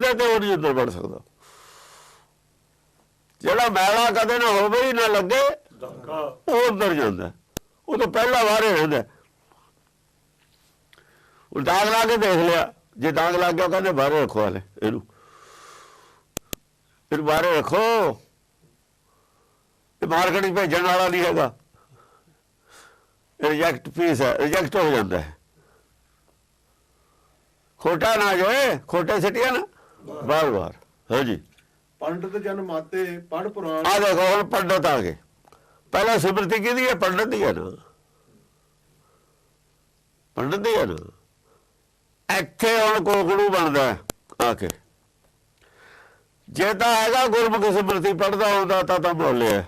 ਤੇ ਉਹ ਨਹੀਂ ਅੰਦਰ ਵੜ ਸਕਦਾ। ਜਿਹੜਾ ਮੈਲਾ ਕਦੇ ਨਾ ਹੋਵੇ ਹੀ ਨਾ ਲੱਗੇ, ਉਹ ਅੰਦਰ ਜਾਂਦਾ। ਉਹ ਤਾਂ ਪਹਿਲਾ ਵਾਰੇ ਰਹਿੰਦਾ। ਉਹ ਦਾਗ ਲਾ ਕੇ ਦੇਖ ਲਿਆ। ਜੇ ਡਾਂਗ ਲੱਗ ਗਿਆ ਕਹਿੰਦੇ ਬਾਹਰ ਰੱਖੋ ਹਲੇ, ਇਹਨੂੰ। ਫਿਰ ਬਾਹਰ ਰੱਖੋ। ਇਹ ਮਾਰਕੀਟ ਵਿੱਚ ਭੇਜਣ ਵਾਲਾ ਨਹੀਂ ਹੈਗਾ। ਰਿਜੈਕਟ ਪੀਸ ਹੈ ਰਿਜੈਕਟ ਹੋ ਜਾਂਦਾ ਹੈ। ਖੋਟਾ ਨਾ ਜਾਏ, ਖੋਟੇ ਸਿੱਟਿਆ ਨਾ। ਬਾਰ ਬਾਰ ਹਾਂਜੀ। ਪੰਡਤ ਜਨ ਮਾਤੇ ਪੜ ਪੁਰਾਣ। ਆ ਦੇਖੋ ਹੁਣ ਪੰਡਤ ਆ ਗਏ। ਪਹਿਲਾਂ ਸਿਮਰਤੀ ਕਿਹਦੀ ਹੈ ਪੰਡਤ ਦੀ ਹੈ ਨਾ। ਪੰਡਤ ਦੀ ਹੈ ਨਾ। ਇੱਥੇ ਹੁਣ ਕੋਕੜੂ ਬਣਦਾ ਆ ਕੇ। ਜੇ ਤਾਂ ਹੈਗਾ ਗੁਰਮੁਖ ਸਿਮਰਤੀ ਪੜਦਾ ਹੁੰਦਾ ਤਾਂ ਤਾਂ ਬੋਲਿਆ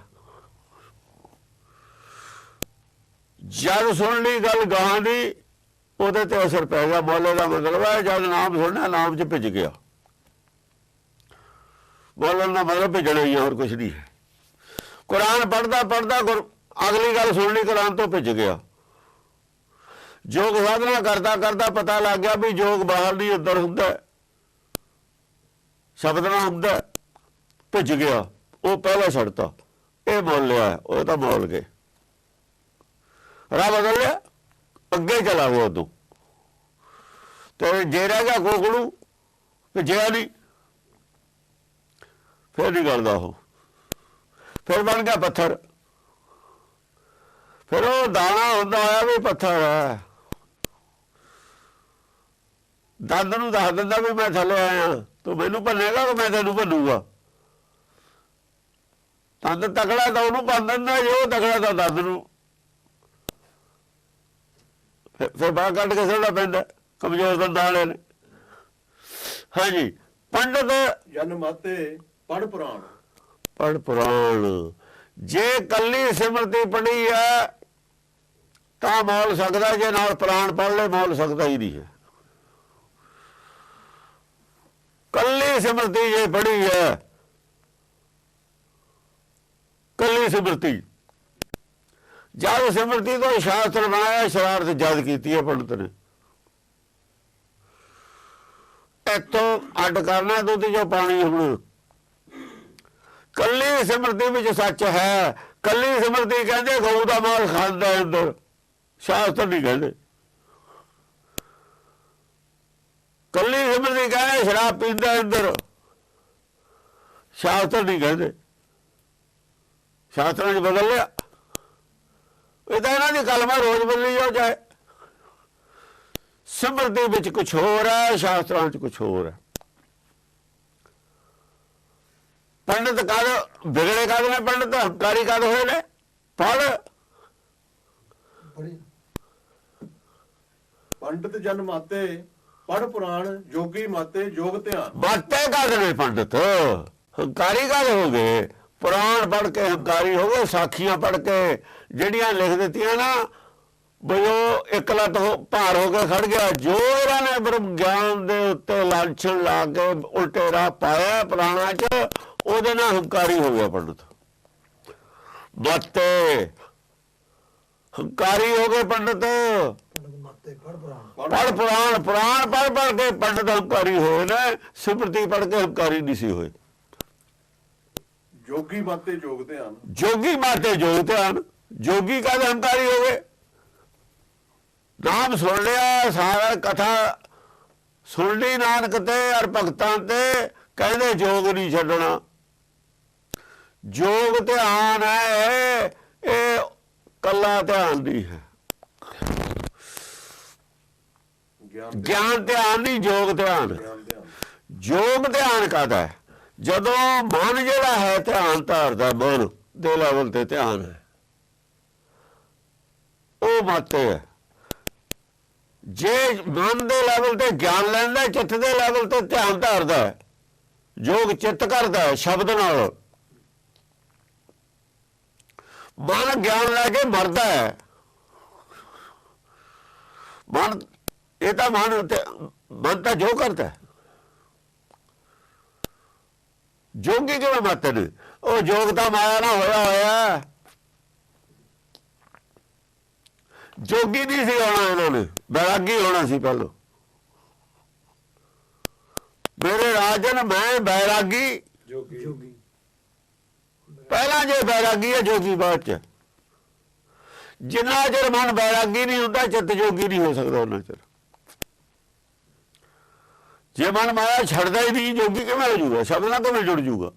ਜਦ ਸੁਣ ਲਈ ਗੱਲ ਗਾਂ ਦੀ ਉਹਦੇ ਤੇ ਅਸਰ ਪੈ ਗਿਆ। ਬੋਲੇ ਦਾ ਮਤਲਬ ਹੈ ਜਦ ਨਾਮ ਸੁਣਨਾ ਨਾਮ 'ਚ ਭਿੱਜ ਗਿਆ। ਬੋਲਣ ਦਾ ਮਤਲਬ ਭਿੱਜਣਾ ਹੀ ਹੋਰ ਕੁਝ ਨਹੀਂ। ਹੈ ਕੁਰਾਨ ਪੜਦਾ ਪੜਦਾ ਗੁਰ ਅਗਲੀ ਗੱਲ ਸੁਣ ਲਈ, ਕੁਰਾਨ ਤੋਂ ਭਿੱਜ ਗਿਆ। ਜੋਗ ਸਾਧਨਾ ਕਰਦਾ ਕਰਦਾ ਪਤਾ ਲੱਗ ਗਿਆ ਵੀ ਜੋਗ ਬਾਹਰ ਨਹੀਂ ਅੰਦਰ ਹੁੰਦਾ ਹੈ। ਸ਼ਬਦ ਨਾਲ ਹੁੰਦਾ ਭਿੱਜ ਗਿਆ। ਉਹ ਪਹਿਲਾਂ ਛੱਡਤਾ। ਇਹ ਬੋਲ ਲਿਆ ਉਹ ਤਾਂ ਬੋਲ ਗਏ। ਰਾਹ ਬਦਲ ਲਿਆ। ਅੱਗੇ ਚਲਾ ਗਿਆ ਉਦੋਂ। ਤੇ ਜੇ ਰਹਿ ਗਿਆ ਕੋਕੜੂ ਭਿੱਜਿਆ ਨਹੀਂ ਫਿਰ ਨਹੀਂ ਕਰਦਾ ਉਹ। ਫਿਰ ਬਣ ਗਿਆ ਪੱਥਰ। ਫਿਰ ਉਹ ਦਾਣਾ ਹੁੰਦਾ ਹੋਇਆ ਵੀ ਪੱਥਰ ਹੈ। ਦੰਦ ਨੂੰ ਦੱਸ ਦਿੰਦਾ ਵੀ ਮੈਂ ਥੱਲੇ ਆਇਆ। ਤੂੰ ਮੈਨੂੰ ਭੰਨੇਗਾ ਕਿ ਮੈਂ ਤੈਨੂੰ ਭੰਨੂਗਾ? ਦੰਦ ਤਕੜਾ ਤਾਂ ਉਹਨੂੰ ਭੰਨ ਦਿੰਦਾ, ਜੇ ਉਹ ਤਕੜਾ ਤਾਂ ਦੰਦ ਨੂੰ। ਫਿਰ- ਬਾਹਰ ਕੱਢ ਕੇ ਸੁੱਟਣਾ ਪੈਂਦਾ, ਕਮਜ਼ੋਰ ਦੰਦਾਂ ਵਾਲੇ ਨੇ। ਹਾਂਜੀ, ਪੰਡਤ ਜਨਮ ਮਾਤੇ ਪੜ ਪੁਰਾਣ। ਪੜ ਪੁਰਾਣ। ਜੇ ਕੱਲੀ ਸਿਮਰਤੀ ਪੜੀ ਹੈ, ਤਾਂ ਮੌਲ ਸਕਦਾ, ਜੇ ਨਾਲ ਪੁਰਾਣ ਪੜ ਲੈ ਮੌਲ ਸਕਦਾ ਹੀ ਨਹੀਂ ਹੈ। ਕੱਲੀ ਸਿਮਰਤੀ ਜੇ ਪੜੀ ਹੈ, ਕੱਲੀ ਸਿਮਰਤੀ। ਜਦ ਸਿਮਰਤੀ ਤੋਂ ਸ਼ਾਸਤਰ ਬਣਾਇਆ, ਸ਼ਰਾਰਤ ਜਦ ਕੀਤੀ ਹੈ ਪੰਡਤ ਨੇ। ਇੱਥੋਂ ਅੱਡ ਕਰਨਾ ਦੁੱਧ ਜੋ ਪਾਣੀ ਹੁਣ। ਕੱਲੀ ਸਿਮਰਤੀ ਵਿੱਚ ਸੱਚ ਹੈ। ਕੱਲੀ ਸਿਮਰਤੀ ਕਹਿੰਦੇ ਗਊ ਦਾ ਮਾਲ ਖਾਂਦਾ ਹੈ ਅੰਦਰ। ਸ਼ਾਸਤਰ ਨਹੀਂ ਕਹਿੰਦੇ। ਕੱਲੀ ਸਿਮਰਤੀ ਕਹਿੰਦੇ ਸ਼ਰਾਬ ਪੀਂਦਾ ਹੈ ਅੰਦਰ। ਸ਼ਾਸਤਰ ਨਹੀਂ ਕਹਿੰਦੇ। ਸ਼ਾਸਤਰਾਂ 'ਚ ਬਦਲ ਲਿਆ। ਇਹ ਤਾਂ ਇਹਨਾਂ ਦੀ ਕਲਮਾ ਰੋਜ਼ ਬਦਲੀ ਹੋ ਜਾਏ ਸਿਮਰਤੀ ਵਿੱਚ ਕੁਝ ਹੋਰ ਹੈ, ਸ਼ਾਸਤਰਾਂ 'ਚ ਕੁਝ ਹੋਰ ਹੈ। ਪੰਡਤ ਕਦ ਵਿਗੜੇ ਕਦ ਨੇ ਪੰਡਤ? ਹੰਕਾਰੀ ਕਦ ਹੋਏ ਨੇ? ਪੜ ਪੰਡਤ ਜਨ ਮਾਤੇ ਪੜ ਪੁਰਾਣ ਜੋਗੀ ਮਾਤੇ ਜੋਗ ਧਿਆਨ। ਬਾਤੇ ਕਦ ਨੇ ਪੰਡਤ? ਹੰਕਾਰੀ ਕਦ ਹੋ ਗਏ? ਪੁਰਾਣ ਪੜ ਕੇ ਹੰਕਾਰੀ ਹੋ ਗਏ ਸਾਖੀਆਂ ਪੜ ਕੇ। ਜਿਹੜੀਆਂ ਲਿਖ ਦਿੱਤੀਆਂ ਨਾ ਬਈ ਉਹ ਇੱਕ ਲੱਤ ਹੋ ਭਾਰ ਹੋ ਕੇ ਖੜ ਗਿਆ। ਜੋ ਇਹਨਾਂ ਨੇ ਬ੍ਰਹਮ ਗਿਆਨ ਦੇ ਉੱਤੇ ਲਾਂਛਣ ਲਾ ਕੇ ਉਲਟੇ ਰਾਹ ਪਾਇਆ ਪੁਰਾਣਾ ਚ ਉਹਦੇ ਨਾਲ ਹੰਕਾਰੀ ਹੋ ਗਿਆ ਪੰਡਤ। ਬਾਤੇ ਹੰਕਾਰੀ ਹੋ ਗਏ ਪੰਡਤ। ਪੰਡਤ ਮਾਤੇ ਪੜ ਪੁਰਾਣ। ਪੜ ਪੁਰਾਣ ਪੜ ਪੜ ਕੇ ਪੰਡਤ ਹੰਕਾਰੀ ਹੋਏ ਨੇ ਸਿਮਰਤੀ ਪੜ ਕੇ ਹੰਕਾਰੀ ਨਹੀਂ ਸੀ ਹੋਏ। ਜੋਗੀ ਮਾਤੇ ਜੋਗ ਧਿਆਨ ਜੋਗੀ ਮਾਤੇ ਜੋਗ ਧਿਆਨ ਜੋਗੀ ਕਦ ਹੰਕਾਰੀ ਹੋ ਗਏ? ਨਾਮ ਸੁਣ ਲਿਆ ਸਾਰਾ ਕਥਾ ਸੁਣ ਲਈ ਨਾਨਕ ਤੇ ਅਰ ਭਗਤਾਂ ਤੇ ਕਹਿੰਦੇ ਜੋਗ ਨਹੀਂ ਛੱਡਣਾ। ਜੋਗ ਧਿਆਨ ਹੈ, ਇਹ ਕੱਲਾ ਧਿਆਨ ਨਹੀਂ ਹੈ। ਗਿਆਨ ਧਿਆਨ ਨਹੀਂ, ਜੋਗ ਧਿਆਨ। ਗਿਆਨ ਧਿਆਨ ਯੋਗ ਧਿਆਨ ਕਰਦਾ ਹੈ? ਜਦੋਂ ਮਨ ਜਿਹੜਾ ਹੈ, ਧਿਆਨ ਧਾਰਦਾ ਮਨ, ਦੇ ਲੈਵਲ ਤੇ ਧਿਆਨ ਹੈ। ਉਹ ਮਾਤੇ ਹੈ। ਜੇ ਮਨ ਦੇ ਲੈਵਲ ਤੇ ਗਿਆਨ ਲੈਂਦਾ, ਚਿੱਤ ਦੇ ਲੈਵਲ ਤੇ ਧਿਆਨ ਧਾਰਦਾ ਹੈ ਯੋਗ ਚਿੱਤ ਕਰਦਾ ਹੈ, ਸ਼ਬਦ ਨਾਲ। ਮਨ ਗਿਆਨ ਲੈ ਕੇ ਮਰਦਾ ਹੈ। ਮਨ, ਇਹ ਤਾਂ ਮਨ ਮਨ ਤਾਂ ਜੋ ਕਰਦਾ ਹੈ। ਜੋਗੀ ਕਿਵੇਂ ਮਾਤੇ ਨੇ ਉਹ ਜੋਗ ਤਾਂ ਮਾਇਆ ਨਾਲ ਹੋਇਆ ਹੋਇਆ ਜੋਗੀ ਨਹੀਂ ਸੀ ਹੋਣਾ ਇਹਨਾਂ ਨੇ, ਬੈਰਾਗੀ ਹੋਣਾ ਸੀ ਪਹਿਲਾਂ। ਮੇਰੇ ਰਾਜਨ, ਮੈਂ ਬੈਰਾਗੀ। ਜੋਗੀ। ਪਹਿਲਾਂ ਜੇ ਬੈਰਾਗੀ ਹੈ ਜੋਗੀ ਬਾਅਦ ਚ। ਜਿੰਨਾ ਚਿਰ ਮਨ ਬੈਰਾਗੀ ਨਹੀਂ ਹੁੰਦਾ, ਚਿੱਤ ਜੋਗੀ ਨਹੀਂ ਹੋ ਸਕਦਾ ਉਹਨਾਂ ਚਿਰ। ਜੇ ਮਨ ਮਾਇਆ ਛੱਡਦਾ ਹੀ ਨਹੀਂ, ਜੋਗੀ ਕਿਵੇਂ ਹੋ ਜਾਊਗਾ? ਸ਼ਬਦ ਨਾਲ ਕਿਵੇਂ ਜੁੜ ਜੂਗਾ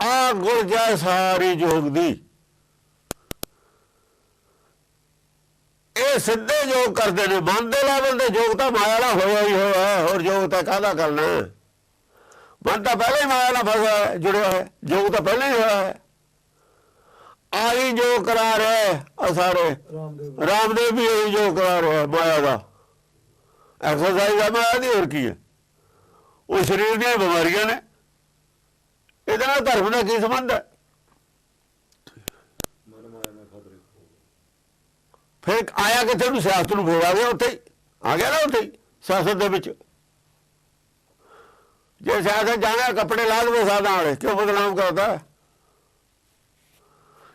ਆ ਗੁਰ ਜਾ ਸਾਰੀ ਜੋਗ ਦੀ। ਇਹ ਸਿੱਧੇ ਜੋਗ ਕਰਦੇ ਨੇ। ਮਨ ਦੇ ਲੈਵਲ ਤੇ ਜੋਗ ਤਾਂ ਮਾਇਆ ਨਾਲ ਹੋਇਆ ਹੀ ਹੋਇਆ, ਹੋਰ ਜੋਗ ਤਾਂ ਕਾਹਦਾ ਕਰਨਾ? ਮਨ ਤਾਂ ਪਹਿਲਾਂ ਹੀ ਮਾਇਆ ਨਾਲ ਫਸਿਆ ਹੈ, ਜੁੜਿਆ ਹੈ ਜੋਗ ਤਾਂ ਪਹਿਲਾਂ ਹੀ ਹੋਇਆ ਹੈ। ਆਹੀ ਜੋ ਕਰਾ ਰਿਹਾ ਆ ਸਾਰੇ ਰਾਮਦੇਵ। ਵੀ ਇਹੀ ਜੋ ਕਰਾ ਰਿਹਾ ਮਾਇਆ ਦਾ। ਐਕਸਰਸਾਈਜ਼ ਆ ਮਾਇਆ ਦੀ ਹੋਰ ਕੀ ਹੈ? ਉਹ ਸਰੀਰ ਦੀਆਂ ਬਿਮਾਰੀਆਂ ਨੇ। ਇਹਦੇ ਨਾਲ ਧਰਮ ਦਾ ਕੀ ਸੰਬੰਧ ਹੈ? ਫਿਰ ਆਇਆ ਕਿੱਥੇ? ਨੂੰ ਸਿਆਸਤ ਨੂੰ ਫੇਰ ਆ ਗਿਆ ਉੱਥੇ ਹੀ। ਆ ਗਿਆ ਨਾ ਉੱਥੇ ਹੀ ਸਿਆਸਤ ਦੇ ਵਿੱਚ। ਜੇ ਸਿਆਸਤ ਜਾਣਾ, ਕੱਪੜੇ ਲਾ ਦੇਵੇ ਸਾਧਾਂ ਵਾਲੇ, ਕਿਉਂ ਬਦਨਾਮ ਕਰਦਾ? ਹੈ?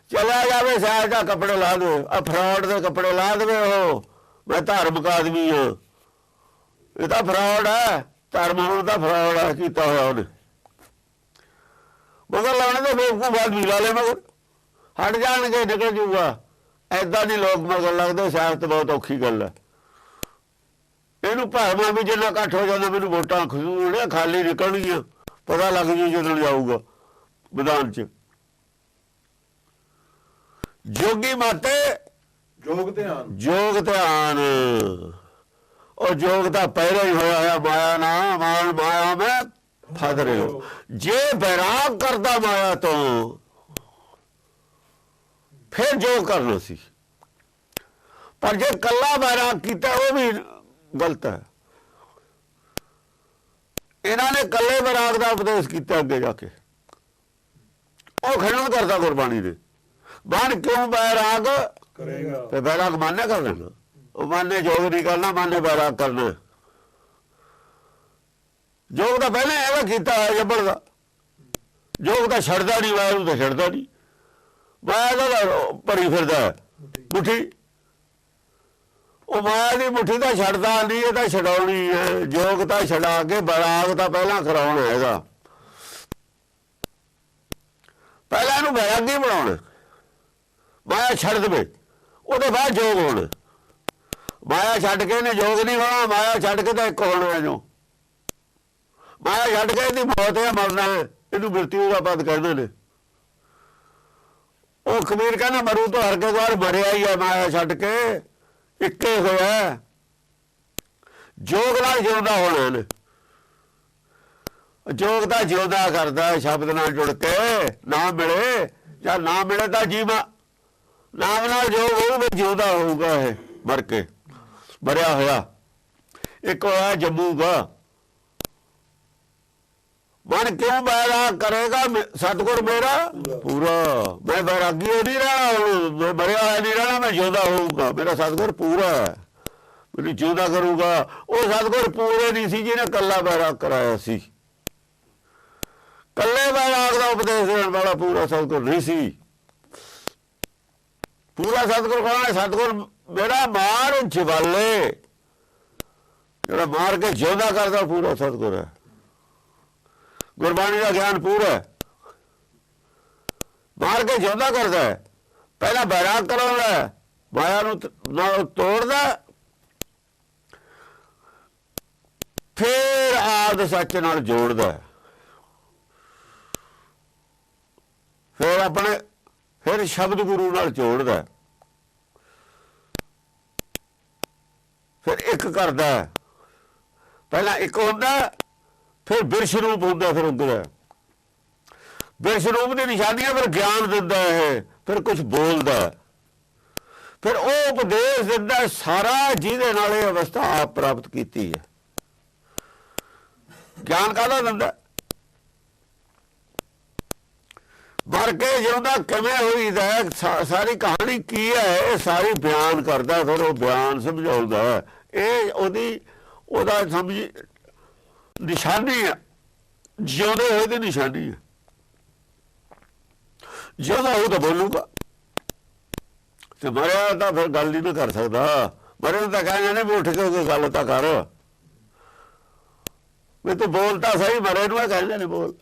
ਚਲਾ ਜਾਵੇ ਸਿਆਸਤ ਦਾ ਕੱਪੜੇ ਲਾ ਦੇ ਆ ਫਰਾਡ ਦੇ ਕੱਪੜੇ ਲਾ ਦੇਵੇ ਉਹ। ਮੈਂ ਧਾਰਮਿਕ ਆਦਮੀ ਹਾਂ। ਇਹ ਤਾਂ ਫਰਾਡ ਹੈ, ਧਰਮ ਹੋਣ ਦਾ ਫਰਾਡ ਹੈ, ਕੀਤਾ ਹੋਇਆ ਉਹਨੇ। ਮਗਰ ਲਾਉਣੇ ਦੇ ਬੇਵਕੂਫ ਆਦਮੀ ਲਾ ਲੈ ਮਗਰ। ਹਟ ਜਾਣਗੇ, ਨਿਕਲ ਜੂਗਾ। ਐਦਾਂ ਨਹੀਂ ਲੋਕ ਮਗਰ ਲੱਗਦੇ ਸਿਆਸਤ ਬਹੁਤ ਔਖੀ ਗੱਲ ਹੈ। ਇਹਨੂੰ ਭਾਵੇਂ ਵੀ ਜਿੰਨਾ ਇਕੱਠ ਹੋ ਜਾਂਦਾ ਮੈਨੂੰ ਵੋਟਾਂ ਖਸੂੜੇ ਖਾਲੀ ਨਿਕਲਣਗੀਆਂ। ਪਤਾ ਲੱਗ ਜੂ ਜਦੋਂ ਜਾਊਗਾ ਮੈਦਾਨ 'ਚ। ਜੋਗੀ ਮਾਤੇ ਜੋਗ ਧਿਆਨ। ਜੋਗ ਧਿਆਨ। ਉਹ ਜੋਗ ਤਾਂ ਪਹਿਲਾਂ ਹੀ ਹੋਇਆ ਹੋਇਆ ਮਾਇਆ ਨਾ ਮਾਨ ਮਾਇਆ ਮੈਂ ਫਸ ਰਹੇ। ਹੋ ਜੇ ਬੈਰਾਗ ਕਰਦਾ ਮਾਇਆ ਤੋਂ ਫਿਰ ਜੋ ਕਰਨਾ ਸੀ। ਪਰ ਜੇ ਕੱਲਾ ਬੈਰਾਗ ਕੀਤਾ ਉਹ ਵੀ ਗਲਤ ਹੈ। ਇਹਨਾਂ ਨੇ ਕੱਲੇ ਬੈਰਾਗ ਦਾ ਉਪਦੇਸ਼ ਕੀਤਾ ਅੱਗੇ ਜਾ ਕੇ। ਉਹ ਖੰਡਨ ਕਰਦਾ ਗੁਰਬਾਣੀ ਦੇ। ਬਾਣ ਕਿਉਂ ਬੈਰਾਗ? ਕਰੇਗਾ। ਤੇ ਬੈਰਾਗ ਮੰਨੇ ਕਰ ਲੈਣਾ। ਉਹ ਮੰਨੇ ਜੋਗ ਨਹੀਂ ਕਰਨਾ ਮੰਨੇ ਬੈਰਾਗ ਕਰਨਾ। ਜੋਗ ਤਾਂ ਪਹਿਲਾਂ ਐਵੇਂ ਕੀਤਾ ਹੈ ਜੱਬੜ ਦਾ। ਜੋਗ ਤਾਂ ਛੱਡਦਾ ਨਹੀਂ ਵਾਇਆ ਨੂੰ ਤਾਂ ਛੱਡਦਾ ਨਹੀਂ। ਵਾਇਆ ਦਾ ਭਰੀ ਫਿਰਦਾ ਮੁੱਠੀ ਉਹ ਮਾਇਆ ਦੀ ਮੁੱਠੀ ਤਾਂ ਛੱਡਦਾ ਨਹੀਂ ਇਹ ਤਾਂ ਛਡਾਉਣੀ ਹੈ। ਜੋਗ ਤਾਂ ਛਡਾ ਕੇ ਬੈਰਾਗ ਤਾਂ ਪਹਿਲਾਂ ਕਰਾਉਣਾ ਹੈਗਾ। ਪਹਿਲਾਂ ਇਹਨੂੰ ਬੈਰਾਗੀ ਬਣਾਉਣਾ। ਮਾਇਆ ਛੱਡ ਦੇਵੇ। ਉਹਦੇ ਬਾਅਦ ਜੋਗ ਹੋਣਾ। ਮਾਇਆ ਛੱਡ ਕੇ ਨੇ ਜੋਗ ਨਹੀਂ ਹੋਣਾ, ਮਾਇਆ ਛੱਡ ਕੇ ਤਾਂ ਇੱਕ ਹੋਣਾ ਇਹਨੂੰ। ਮਾਇਆ ਛੱਡ ਕੇ ਇਹਦੀ ਮੌਤ ਹੈ, ਮਰਨਾ ਇਹਨੂੰ ਮ੍ਰਿਤੂ ਦਾ ਪਦ ਕਹਿੰਦੇ ਨੇ। ਉਹ ਕਬੀਰ ਕਹਿੰਦਾ, ਮਰੂ ਤੋਂ ਹਰ ਕੇ ਵਾਰ ਮਰਿਆ ਹੀ ਹੈ ਮਾਇਆ ਛੱਡ ਕੇ। ਇੱਕੇ ਹੋਇਆ ਹੈ। ਜੋਗ ਨਾਲ ਜਿਉਂਦਾ ਹੋਣਾ ਨੇ ਜੋਗ ਦਾ ਜਿਉਂਦਾ ਕਰਦਾ ਸ਼ਬਦ ਨਾਲ ਜੁੜ ਕੇ ਨਾ ਮਿਲੇ, ਜਾਂ ਨਾ ਮਿਲੇ ਤਾਂ ਜੀਵਾ ਨਾਮ ਨਾਲ ਜੋ ਹੋਊ ਜਿਉਂਦਾ ਹੋਊਗਾ ਇਹ, ਮਰ ਕੇ। ਮਰਿਆ ਹੋਇਆ। ਇੱਕ ਹੋਇਆ ਜੰਮੂਗਾ। ਮਨ ਕਿਉਂ ਬੈਰਾ ਕਰੇਗਾ ਮੇ- ਸਤਿਗੁਰ ਮੇਰਾ? ਪੂਰਾ। ਮੈਂ ਬੈਰਾਗੀ ਨਹੀਂ ਰਹਿਣਾ ਹੁਣ, ਮੈਂ ਮਰਿਆ ਹੋਇਆ ਨਹੀਂ ਰਹਿਣਾ, ਮੈਂ ਜਿਉਂਦਾ ਹੋਊਗਾ। ਮੇਰਾ ਸਤਿਗੁਰ ਪੂਰਾ ਹੈ। ਮੈਨੂੰ ਜਿਉਂਦਾ ਕਰੂਗਾ। ਉਹ ਸਤਿਗੁਰ ਪੂਰੇ ਨਹੀਂ ਸੀ ਜਿਹਨੇ ਕੱਲਾ ਬੈਰਾਗ ਕਰਾਇਆ ਸੀ। ਕੱਲੇ ਬੈਰਾਗ ਦਾ ਉਪਦੇਸ਼ ਦੇਣ ਵਾਲਾ ਪੂਰਾ ਸਤਿਗੁਰ ਨਹੀਂ ਸੀ। ਪੂਰਾ ਸਤਿਗੁਰ ਕੌਣ ਹੈ? ਸਤਿਗੁਰ ਮੇਰਾ ਮਾਰ ਜਵਾਲੇ ਜਿਹੜਾ ਮਾਰ ਕੇ ਜਿਉਂਦਾ ਕਰਦਾ ਪੂਰਾ ਸਤਿਗੁਰ ਹੈ। ਗੁਰਬਾਣੀ ਦਾ ਗਿਆਨ ਪੂਰਾ ਹੈ। ਮਾਰ ਕੇ ਜਿਉਂਦਾ ਕਰਦਾ ਹੈ। ਪਹਿਲਾਂ ਬੈਰਾਗ ਕਰਾਉਂਦਾ ਹੈ, ਮਾਇਆ ਨੂੰ ਨਾਲ ਤੋੜਦਾ ਫਿਰ ਆਦ ਸੱਚ ਨਾਲ ਜੋੜਦਾ ਫਿਰ ਆਪਣੇ ਫਿਰ ਸ਼ਬਦ ਗੁਰੂ ਨਾਲ ਜੋੜਦਾ ਫਿਰ ਇੱਕ ਕਰਦਾ ਪਹਿਲਾਂ ਇੱਕ ਹੁੰਦਾ ਫਿਰ ਬਿਰਸ਼ ਰੂਪ ਹੁੰਦਾ ਫਿਰ ਉੱਗਦਾ ਬਿਰਸ਼ ਰੂਪ ਦੀ ਨਿਸ਼ਾਨੀਆਂ ਫਿਰ ਗਿਆਨ ਦਿੰਦਾ ਹੈ ਫਿਰ ਕੁਝ ਬੋਲਦਾ। ਫਿਰ ਉਹ ਉਪਦੇਸ਼ ਦਿੰਦਾ ਸਾਰਾ ਜਿਹਦੇ ਨਾਲ ਇਹ ਅਵਸਥਾ ਆਪ ਪ੍ਰਾਪਤ ਕੀਤੀ ਹੈ। ਗਿਆਨ ਕਾਹਦਾ ਦਿੰਦਾ ਹੈ? ਕੇ ਜਿਉਂਦਾ ਕਿਵੇਂ ਹੋਈਦਾ ਹੈ, ਸਾਰੀ ਕਹਾਣੀ ਕੀ ਹੈ ਇਹ ਸਾਰੀ ਬਿਆਨ ਕਰਦਾ ਫਿਰ ਉਹ ਬਿਆਨ ਸਮਝਾਉਂਦਾ ਇਹ ਉਹਦੀ ਉਹਦਾ ਸਮਝ ਨਿਸ਼ਾਨੀ ਹੈ ਜਿਉਂਦੇ ਹੋਏ ਦੀ ਨਿਸ਼ਾਨੀ ਹੈ ਜਿਉਂਦਾ ਉਹ ਤਾਂ ਬੋਲੂਗਾ। ਤੇ ਮਰਿਆ ਤਾਂ ਫਿਰ ਗੱਲ ਹੀ ਨਹੀਂ ਕਰ ਸਕਦਾ। ਮਰੇ ਨੂੰ ਤਾਂ ਕਹਿੰਦੇ ਨੇ ਵੀ ਉੱਠ ਕੇ ਕੋਈ ਗੱਲ ਤਾਂ ਕਰ। ਵੀ ਤਾਂ ਬੋਲਤਾ ਸਹੀ ਮਰੇ ਨੂੰ ਇਹ ਕਹਿੰਦੇ ਨੇ ਬੋਲ।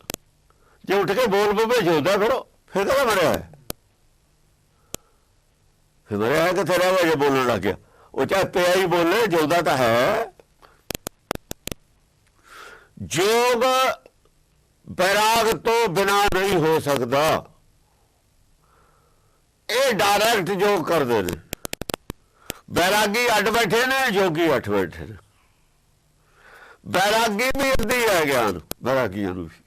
ਜੇ ਉੱਠ ਕੇ ਬੋਲ ਪਵੇ, ਜਿਉਂਦਾ ਫਿਰ ਫਿਰ ਕਹਦਾ ਮਰਿਆ ਹੈ? ਫਿਰ ਮਰਿਆ ਹੈ ਕਿੱਥੇ ਰਹਿ ਗਿਆ ਬੋਲਣ ਲੱਗ ਗਿਆ? ਉਹ ਚਾਹੇ ਪਿਆ ਹੀ ਬੋਲੇ, ਜਿਉਂਦਾ ਤਾਂ ਹੈ। ਜੋਗ ਬੈਰਾਗ ਤੋਂ ਬਿਨਾ ਨਹੀਂ ਹੋ ਸਕਦਾ। ਇਹ ਡਾਇਰੈਕਟ ਜੋਗ ਕਰਦੇ ਨੇ। ਬੈਰਾਗੀ ਅੱਡ ਬੈਠੇ ਨੇ ਜੋਗੀ ਅੱਠ ਬੈਠੇ ਨੇ। ਬੈਰਾਗੀ ਵੀ ਅੱਧੀ ਹੈ ਗਿਆਨ ਬੈਰਾਗੀਆਂ ਨੂੰ ਵੀ।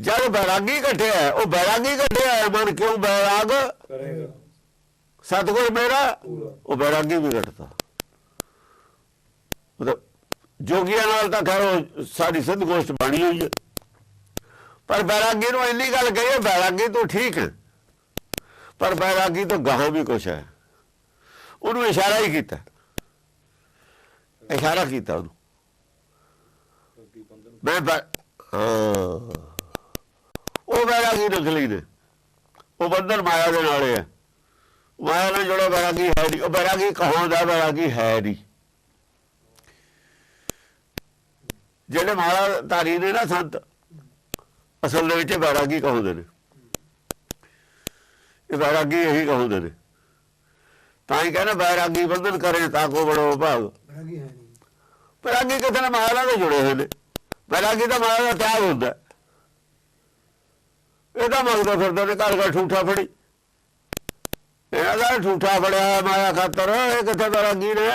ਜਦ ਬੈਰਾਗੀ ਘਟਿਆ ਉਹ ਬੈਰਾਗੀ ਘਟਿਆ ਮਨ ਕਿਉਂ ਬੈਰਾਗ? ਕਰੇਗਾ। ਸਤਗੁਰ ਮੇਰਾ ਉਹ ਬੈਰਾਗੀ ਵੀ ਘਟਦਾ। ਮਤਲਬ ਜੋਗੀਆਂ ਨਾਲ ਤਾਂ ਖੈਰ ਸਾਡੀ ਸਿੱਧ ਗੋਸ਼ਟ ਬਣੀ ਹੋਈ ਹੈ ਪਰ ਬੈਰਾਗੀ ਨੂੰ ਇੰਨੀ ਗੱਲ ਕਹੀ ਹੈ, ਬੈਰਾਗੀ ਤੋਂ ਠੀਕ ਹੈ ਪਰ ਬੈਰਾਗੀ ਤੋਂ ਗਾਹਾਂ ਵੀ ਕੁਛ ਹੈ। ਉਹਨੂੰ ਇਸ਼ਾਰਾ ਹੀ ਕੀਤਾ। ਇਸ਼ਾਰਾ ਕੀਤਾ ਉਹਨੂੰ। ਮੈਂ ਉਹ ਬੈਰਾਗੀ ਨਕਲੀ ਨੇ। ਉਹ ਬੰਧਨ ਮਾਇਆ ਦੇ ਨਾਲੇ ਹੈ ਮਾਇਆ ਨਾਲ ਜੁੜਾ ਬੈਰਾਗੀ ਹੈ ਨਹੀਂ ਉਹ ਬੈਰਾਗੀ ਕਹਾਉਂਦਾ ਬੈਰਾਗੀ ਹੈ ਨਹੀਂ। ਜਿਹੜੇ ਮਾਇਆ ਧਾਰੀ ਨੇ ਨਾ ਸੰਤ ਅਸਲ ਦੇ ਵਿੱਚ ਬੈਰਾਗੀ ਕਹਾਉਂਦੇ ਨੇ। ਇਹ ਬੈਰਾਗੀ ਇਹੀ ਕਹਾਉਂਦੇ ਨੇ। ਤਾਂ ਹੀ ਕਹਿੰਦੇ ਬੈਰਾਗੀ ਬੰਧਨ ਕਰੇ ਤਾਂ ਕੋ ਬੜੋ ਭਾਗ ਬੈਰਾਗੀ ਹੈ ਨਹੀਂ। ਬੈਰਾਗੀ ਕਿਤੇ ਨਾ ਮਾਇਆ ਨਾਲ ਜੁੜੇ ਹੋਏ ਨੇ। ਬੈਰਾਗੀ ਤਾਂ ਮਾਇਆ ਦਾ ਤਿਆਗ ਹੁੰਦਾ। ਇਹਦਾ ਮੰਗਦਾ ਫਿਰਦਾ ਨੇ ਘਰ ਘਰ ਠੂਠਾ ਫੜੀ। ਇਹਦਾ ਠੂਠਾ ਫੜਿਆ ਮਾਇਆ ਖਾਤਰ ਇਹ ਕਿੱਥੇ ਬੈਰਾਗੀ ਨੇ?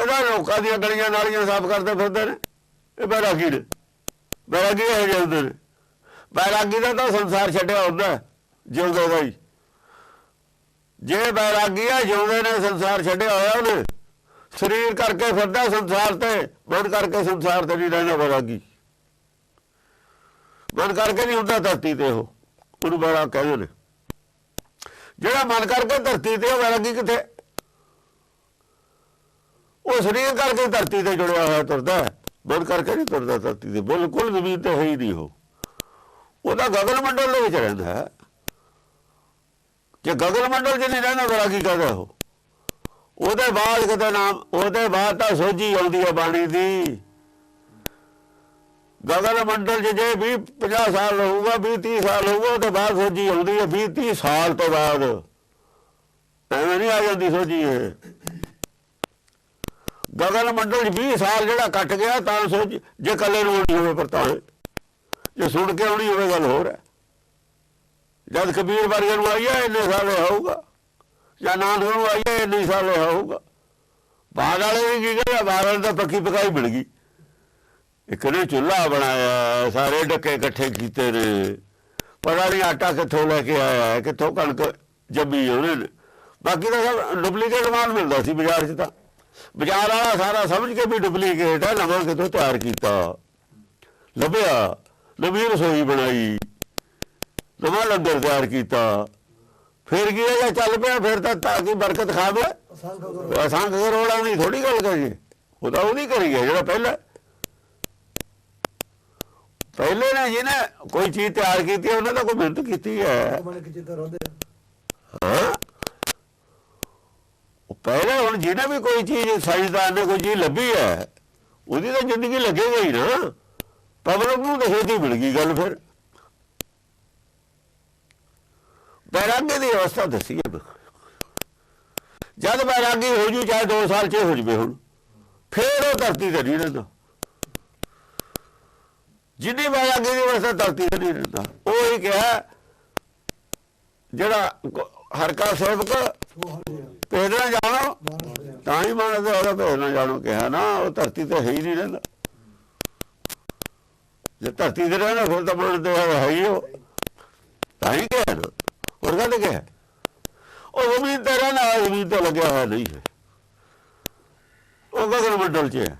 ਇਹਦਾ ਲੋਕਾਂ ਦੀਆਂ ਗਲੀਆਂ ਨਾਲੀਆਂ ਸਾਫ਼ ਕਰਦੇ ਫਿਰਦੇ ਨੇ। ਇਹ ਬੈਰਾਗੀ ਨੇ। ਬੈਰਾਗੀ ਇਹ ਜਿਹੇ ਨੇ। ਬੈਰਾਗੀ ਦਾ ਤਾਂ ਸੰਸਾਰ ਛੱਡਿਆ ਹੁੰਦਾ ਜਿਉਂਦਾ ਦਾ ਹੀ। ਜੇ ਬੈਰਾਗੀ ਆ, ਜਿਉਂਦੇ ਨੇ, ਸੰਸਾਰ ਛੱਡਿਆ ਹੋਇਆ ਉਹਨੇ, ਸਰੀਰ ਕਰਕੇ ਫਿਰਦਾ ਸੰਸਾਰ ਤੇ, ਮਨ ਕਰਕੇ ਸੰਸਾਰ ਤੇ ਨਹੀਂ ਰਹਿਣਾ ਬੈਰਾਗੀ। ਮਨ ਕਰਕੇ ਨਹੀਂ ਹੁੰਦਾ ਧਰਤੀ ਤੇ ਉਹ। ਉਹਨੂੰ ਬੜਾ ਕਹਿੰਦੇ ਨੇ। ਜਿਹੜਾ ਮਨ ਕਰਕੇ ਧਰਤੀ ਤੇ ਉਹ ਬੈਰਾਗੀ ਕਿੱਥੇ? ਉਹ ਸਰੀਰ ਕਰਕੇ ਧਰਤੀ ਤੇ ਜੁੜਿਆ ਹੋਇਆ ਤੁਰਦਾ ਹੈ। ਮਨ ਕਰਕੇ ਨਹੀਂ ਤੁਰਦਾ ਧਰਤੀ ਤੇ। ਬਿਲਕੁਲ ਜ਼ਮੀਨ ਤੇ ਹੈ ਹੀ ਨਹੀਂ ਉਹ। ਉਹਦਾ ਗਗਨ ਮੰਡਲ ਦੇ ਵਿੱਚ ਰਹਿੰਦਾ ਜੇ ਗਗਨ ਮੰਡਲ 'ਚ ਨਹੀਂ ਰਹਿੰਦਾ ਬੈਰਾਗੀ ਕਹਦਾ ਉਹ? ਉਹਦੇ ਬਾਅਦ ਕਿਤੇ ਨਾਮ, ਉਹਦੇ ਬਾਅਦ ਤਾਂ ਸੋਝੀ ਆਉਂਦੀ ਹੈ ਬਾਣੀ ਦੀ। ਗਗਨ ਮੰਡਲ 'ਚ ਜੇ 20 50 ਸਾਲ ਰਹੂਗਾ 20 30 ਸਾਲ ਹੋਊਗਾ ਉਹਦੇ ਬਾਅਦ ਸੋਝੀ ਆਉਂਦੀ ਹੈ 20 30 ਸਾਲ ਤੋਂ ਬਾਅਦ। ਐਵੇਂ ਨਹੀਂ ਆ ਜਾਂਦੀ ਸੋਝੀ ਇਹ। ਗਗਨ ਮੰਡਲ 'ਚ 20 ਸਾਲ ਜਿਹੜਾ ਕੱਟ ਗਿਆ, ਤਾਂ ਸੋਚ ਜੇ ਕੱਲੇ ਨੂੰ ਆਉਣੀ ਹੋਵੇ ਪਰਤਾਏ ਜੇ ਸੁਣ ਕੇ ਆਉਣੀ ਹੋਵੇ, ਗੱਲ ਹੋਰ ਹੈ। ਜਦ ਕਬੀਰ ਵਰਗੇ ਨੂੰ ਆਈਏ ਇੰਨੇ ਸਾਲੇ ਹੋਊਗਾ। ਜਾਂ ਨਾਨਕ ਨੂੰ ਆਈਏ ਇੰਨੇ ਸਾਲੇ ਹੋਊਗਾ। ਬਾਹਰ ਵਾਲੇ ਵੀ ਕੀ ਕਹਿੰਦੇ ਬਾਹਰ ਵਾਲੇ ਤਾਂ ਪੱਕੀ ਪਕਾਈ ਮਿਲ ਗਈ। ਇੱਕ ਨੇ ਚੁੱਲ੍ਹਾ ਬਣਾਇਆ, ਸਾਰੇ ਡੱਕੇ ਇਕੱਠੇ ਕੀਤੇ ਨੇ। ਪਤਾ ਨਹੀਂ ਆਟਾ ਕਿੱਥੋਂ ਲੈ ਕੇ ਆਇਆ, ਕਿੱਥੋਂ ਕਣਕ ਜੰਮੀ ਉਹਨੇ। ਨੇ। ਬਾਕੀ ਤਾਂ ਸਭ ਡੁਪਲੀਕੇਟ ਮਾਲ ਮਿਲਦਾ ਸੀ ਬਾਜ਼ਾਰ 'ਚ ਤਾਂ। ਬਾਜ਼ਾਰ ਵਾਲਾ ਸਾਰਾ ਸਮਝ ਕੇ ਵੀ ਡੁਪਲੀਕੇਟ ਹੈ ਨਵਾਂ ਕਿਤੋਂ ਤਿਆਰ ਕੀਤਾ। ਲੱਭਿਆ ਨਵੀਂ ਰਸੋਈ ਬਣਾਈ ਨਵਾਂ ਲੰਗਰ ਤਿਆਰ ਕੀਤਾ। ਫਿਰ ਕੀ ਹੈ ਜੇ ਚੱਲ ਪਿਆ ਫਿਰ ਤਾਂ ਤਾਂ ਕਿ ਬਰਕਤ ਕਰੋ ਅਸਾਂ ਕਰੋੜਾਂ ਦੀ ਥੋੜੀ ਗੱਲ ਕਰੀਏ। ਉਹ ਤਾਂ ਉਹਦੀ ਕਰੀ ਹੈ ਜਿਹੜਾ ਪਹਿਲਾਂ ਪਹਿਲੇ ਨੇ ਜਿਹਨੇ ਕੋਈ ਚੀਜ਼ ਤਿਆਰ ਕੀਤੀ ਉਹਨੇ ਤਾਂ ਕੋਈ ਮਿਹਨਤ ਕੀਤੀ ਹੈ। ਹਾਂ? ਉਹ ਪਹਿਲੇ ਹੁਣ ਜਿਹਨੇ ਵੀ ਕੋਈ ਚੀਜ਼ ਸਾਇੰਸਦਾਨ ਨੇ ਕੋਈ ਚੀਜ਼ ਲੱਭੀ ਹੈ, ਉਹਦੀ ਤਾਂ ਜ਼ਿੰਦਗੀ ਲੱਗੇਗਾ ਹੀ ਨਾ। ਪਬਲਿਕ ਨੂੰ ਤਾਂ ਮਿਲ ਗਈ ਗੱਲ ਫਿਰ। ਬੈਰਾਗੀ ਦੀ ਅਵਸਥਾ ਦੱਸੀ ਹੈ। ਜਦ ਬੈਰਾਗੀ ਹੋ ਜੂ, ਚਾਹੇ 2 ਸਾਲ ਚ ਹੋ ਜਵੇ ਹੁਣ। ਫੇਰ ਉਹ ਧਰਤੀ ਤੇ ਨਹੀਂ ਰਹਿੰਦਾ। ਜਿੰਨੀ ਬੈਰਾਗੀ ਦੀ ਅਵਸਥਾ ਧਰਤੀ ਤੇ ਨਹੀਂ ਰਹਿੰਦਾ। ਉਹ ਹੀ ਕਿਹਾ, ਜਿਹੜਾ ਕ- ਹਰ ਸੇਵਕ ਭੇਦ ਨਾ ਜਾਣੋ। ਤਾਂ ਹੀ ਮੰਨਦੇ ਉਹਦਾ ਭੇਦ ਨਾ ਜਾਣੋ ਕਿਹਾ ਨਾ ਉਹ ਧਰਤੀ ਤੇ ਹੈ ਹੀ ਨਹੀਂ ਰਹਿੰਦਾ। ਜੇ ਧਰਤੀ ਤੇ ਰਹਿਣਾ ਫਿਰ ਤਾਂ ਮੰਨਦੇ ਹੋਏ ਹੈ ਹੀ ਉਹ। ਤਾਂ ਹੀ ਕਿਹਾ ਹੋਰ ਗੱਲ ਕਿਹਾ ਉਹ ਜ਼ਮੀਨ ਤੇ ਰਹਿਣਾ ਜ਼ਮੀਨ ਤੇ ਲੱਗਿਆ ਹੋਇਆ ਨਹੀਂ ਹੈ। ਉਹ ਗਗਨ ਮੰਡਲ ਚ ਹੈ।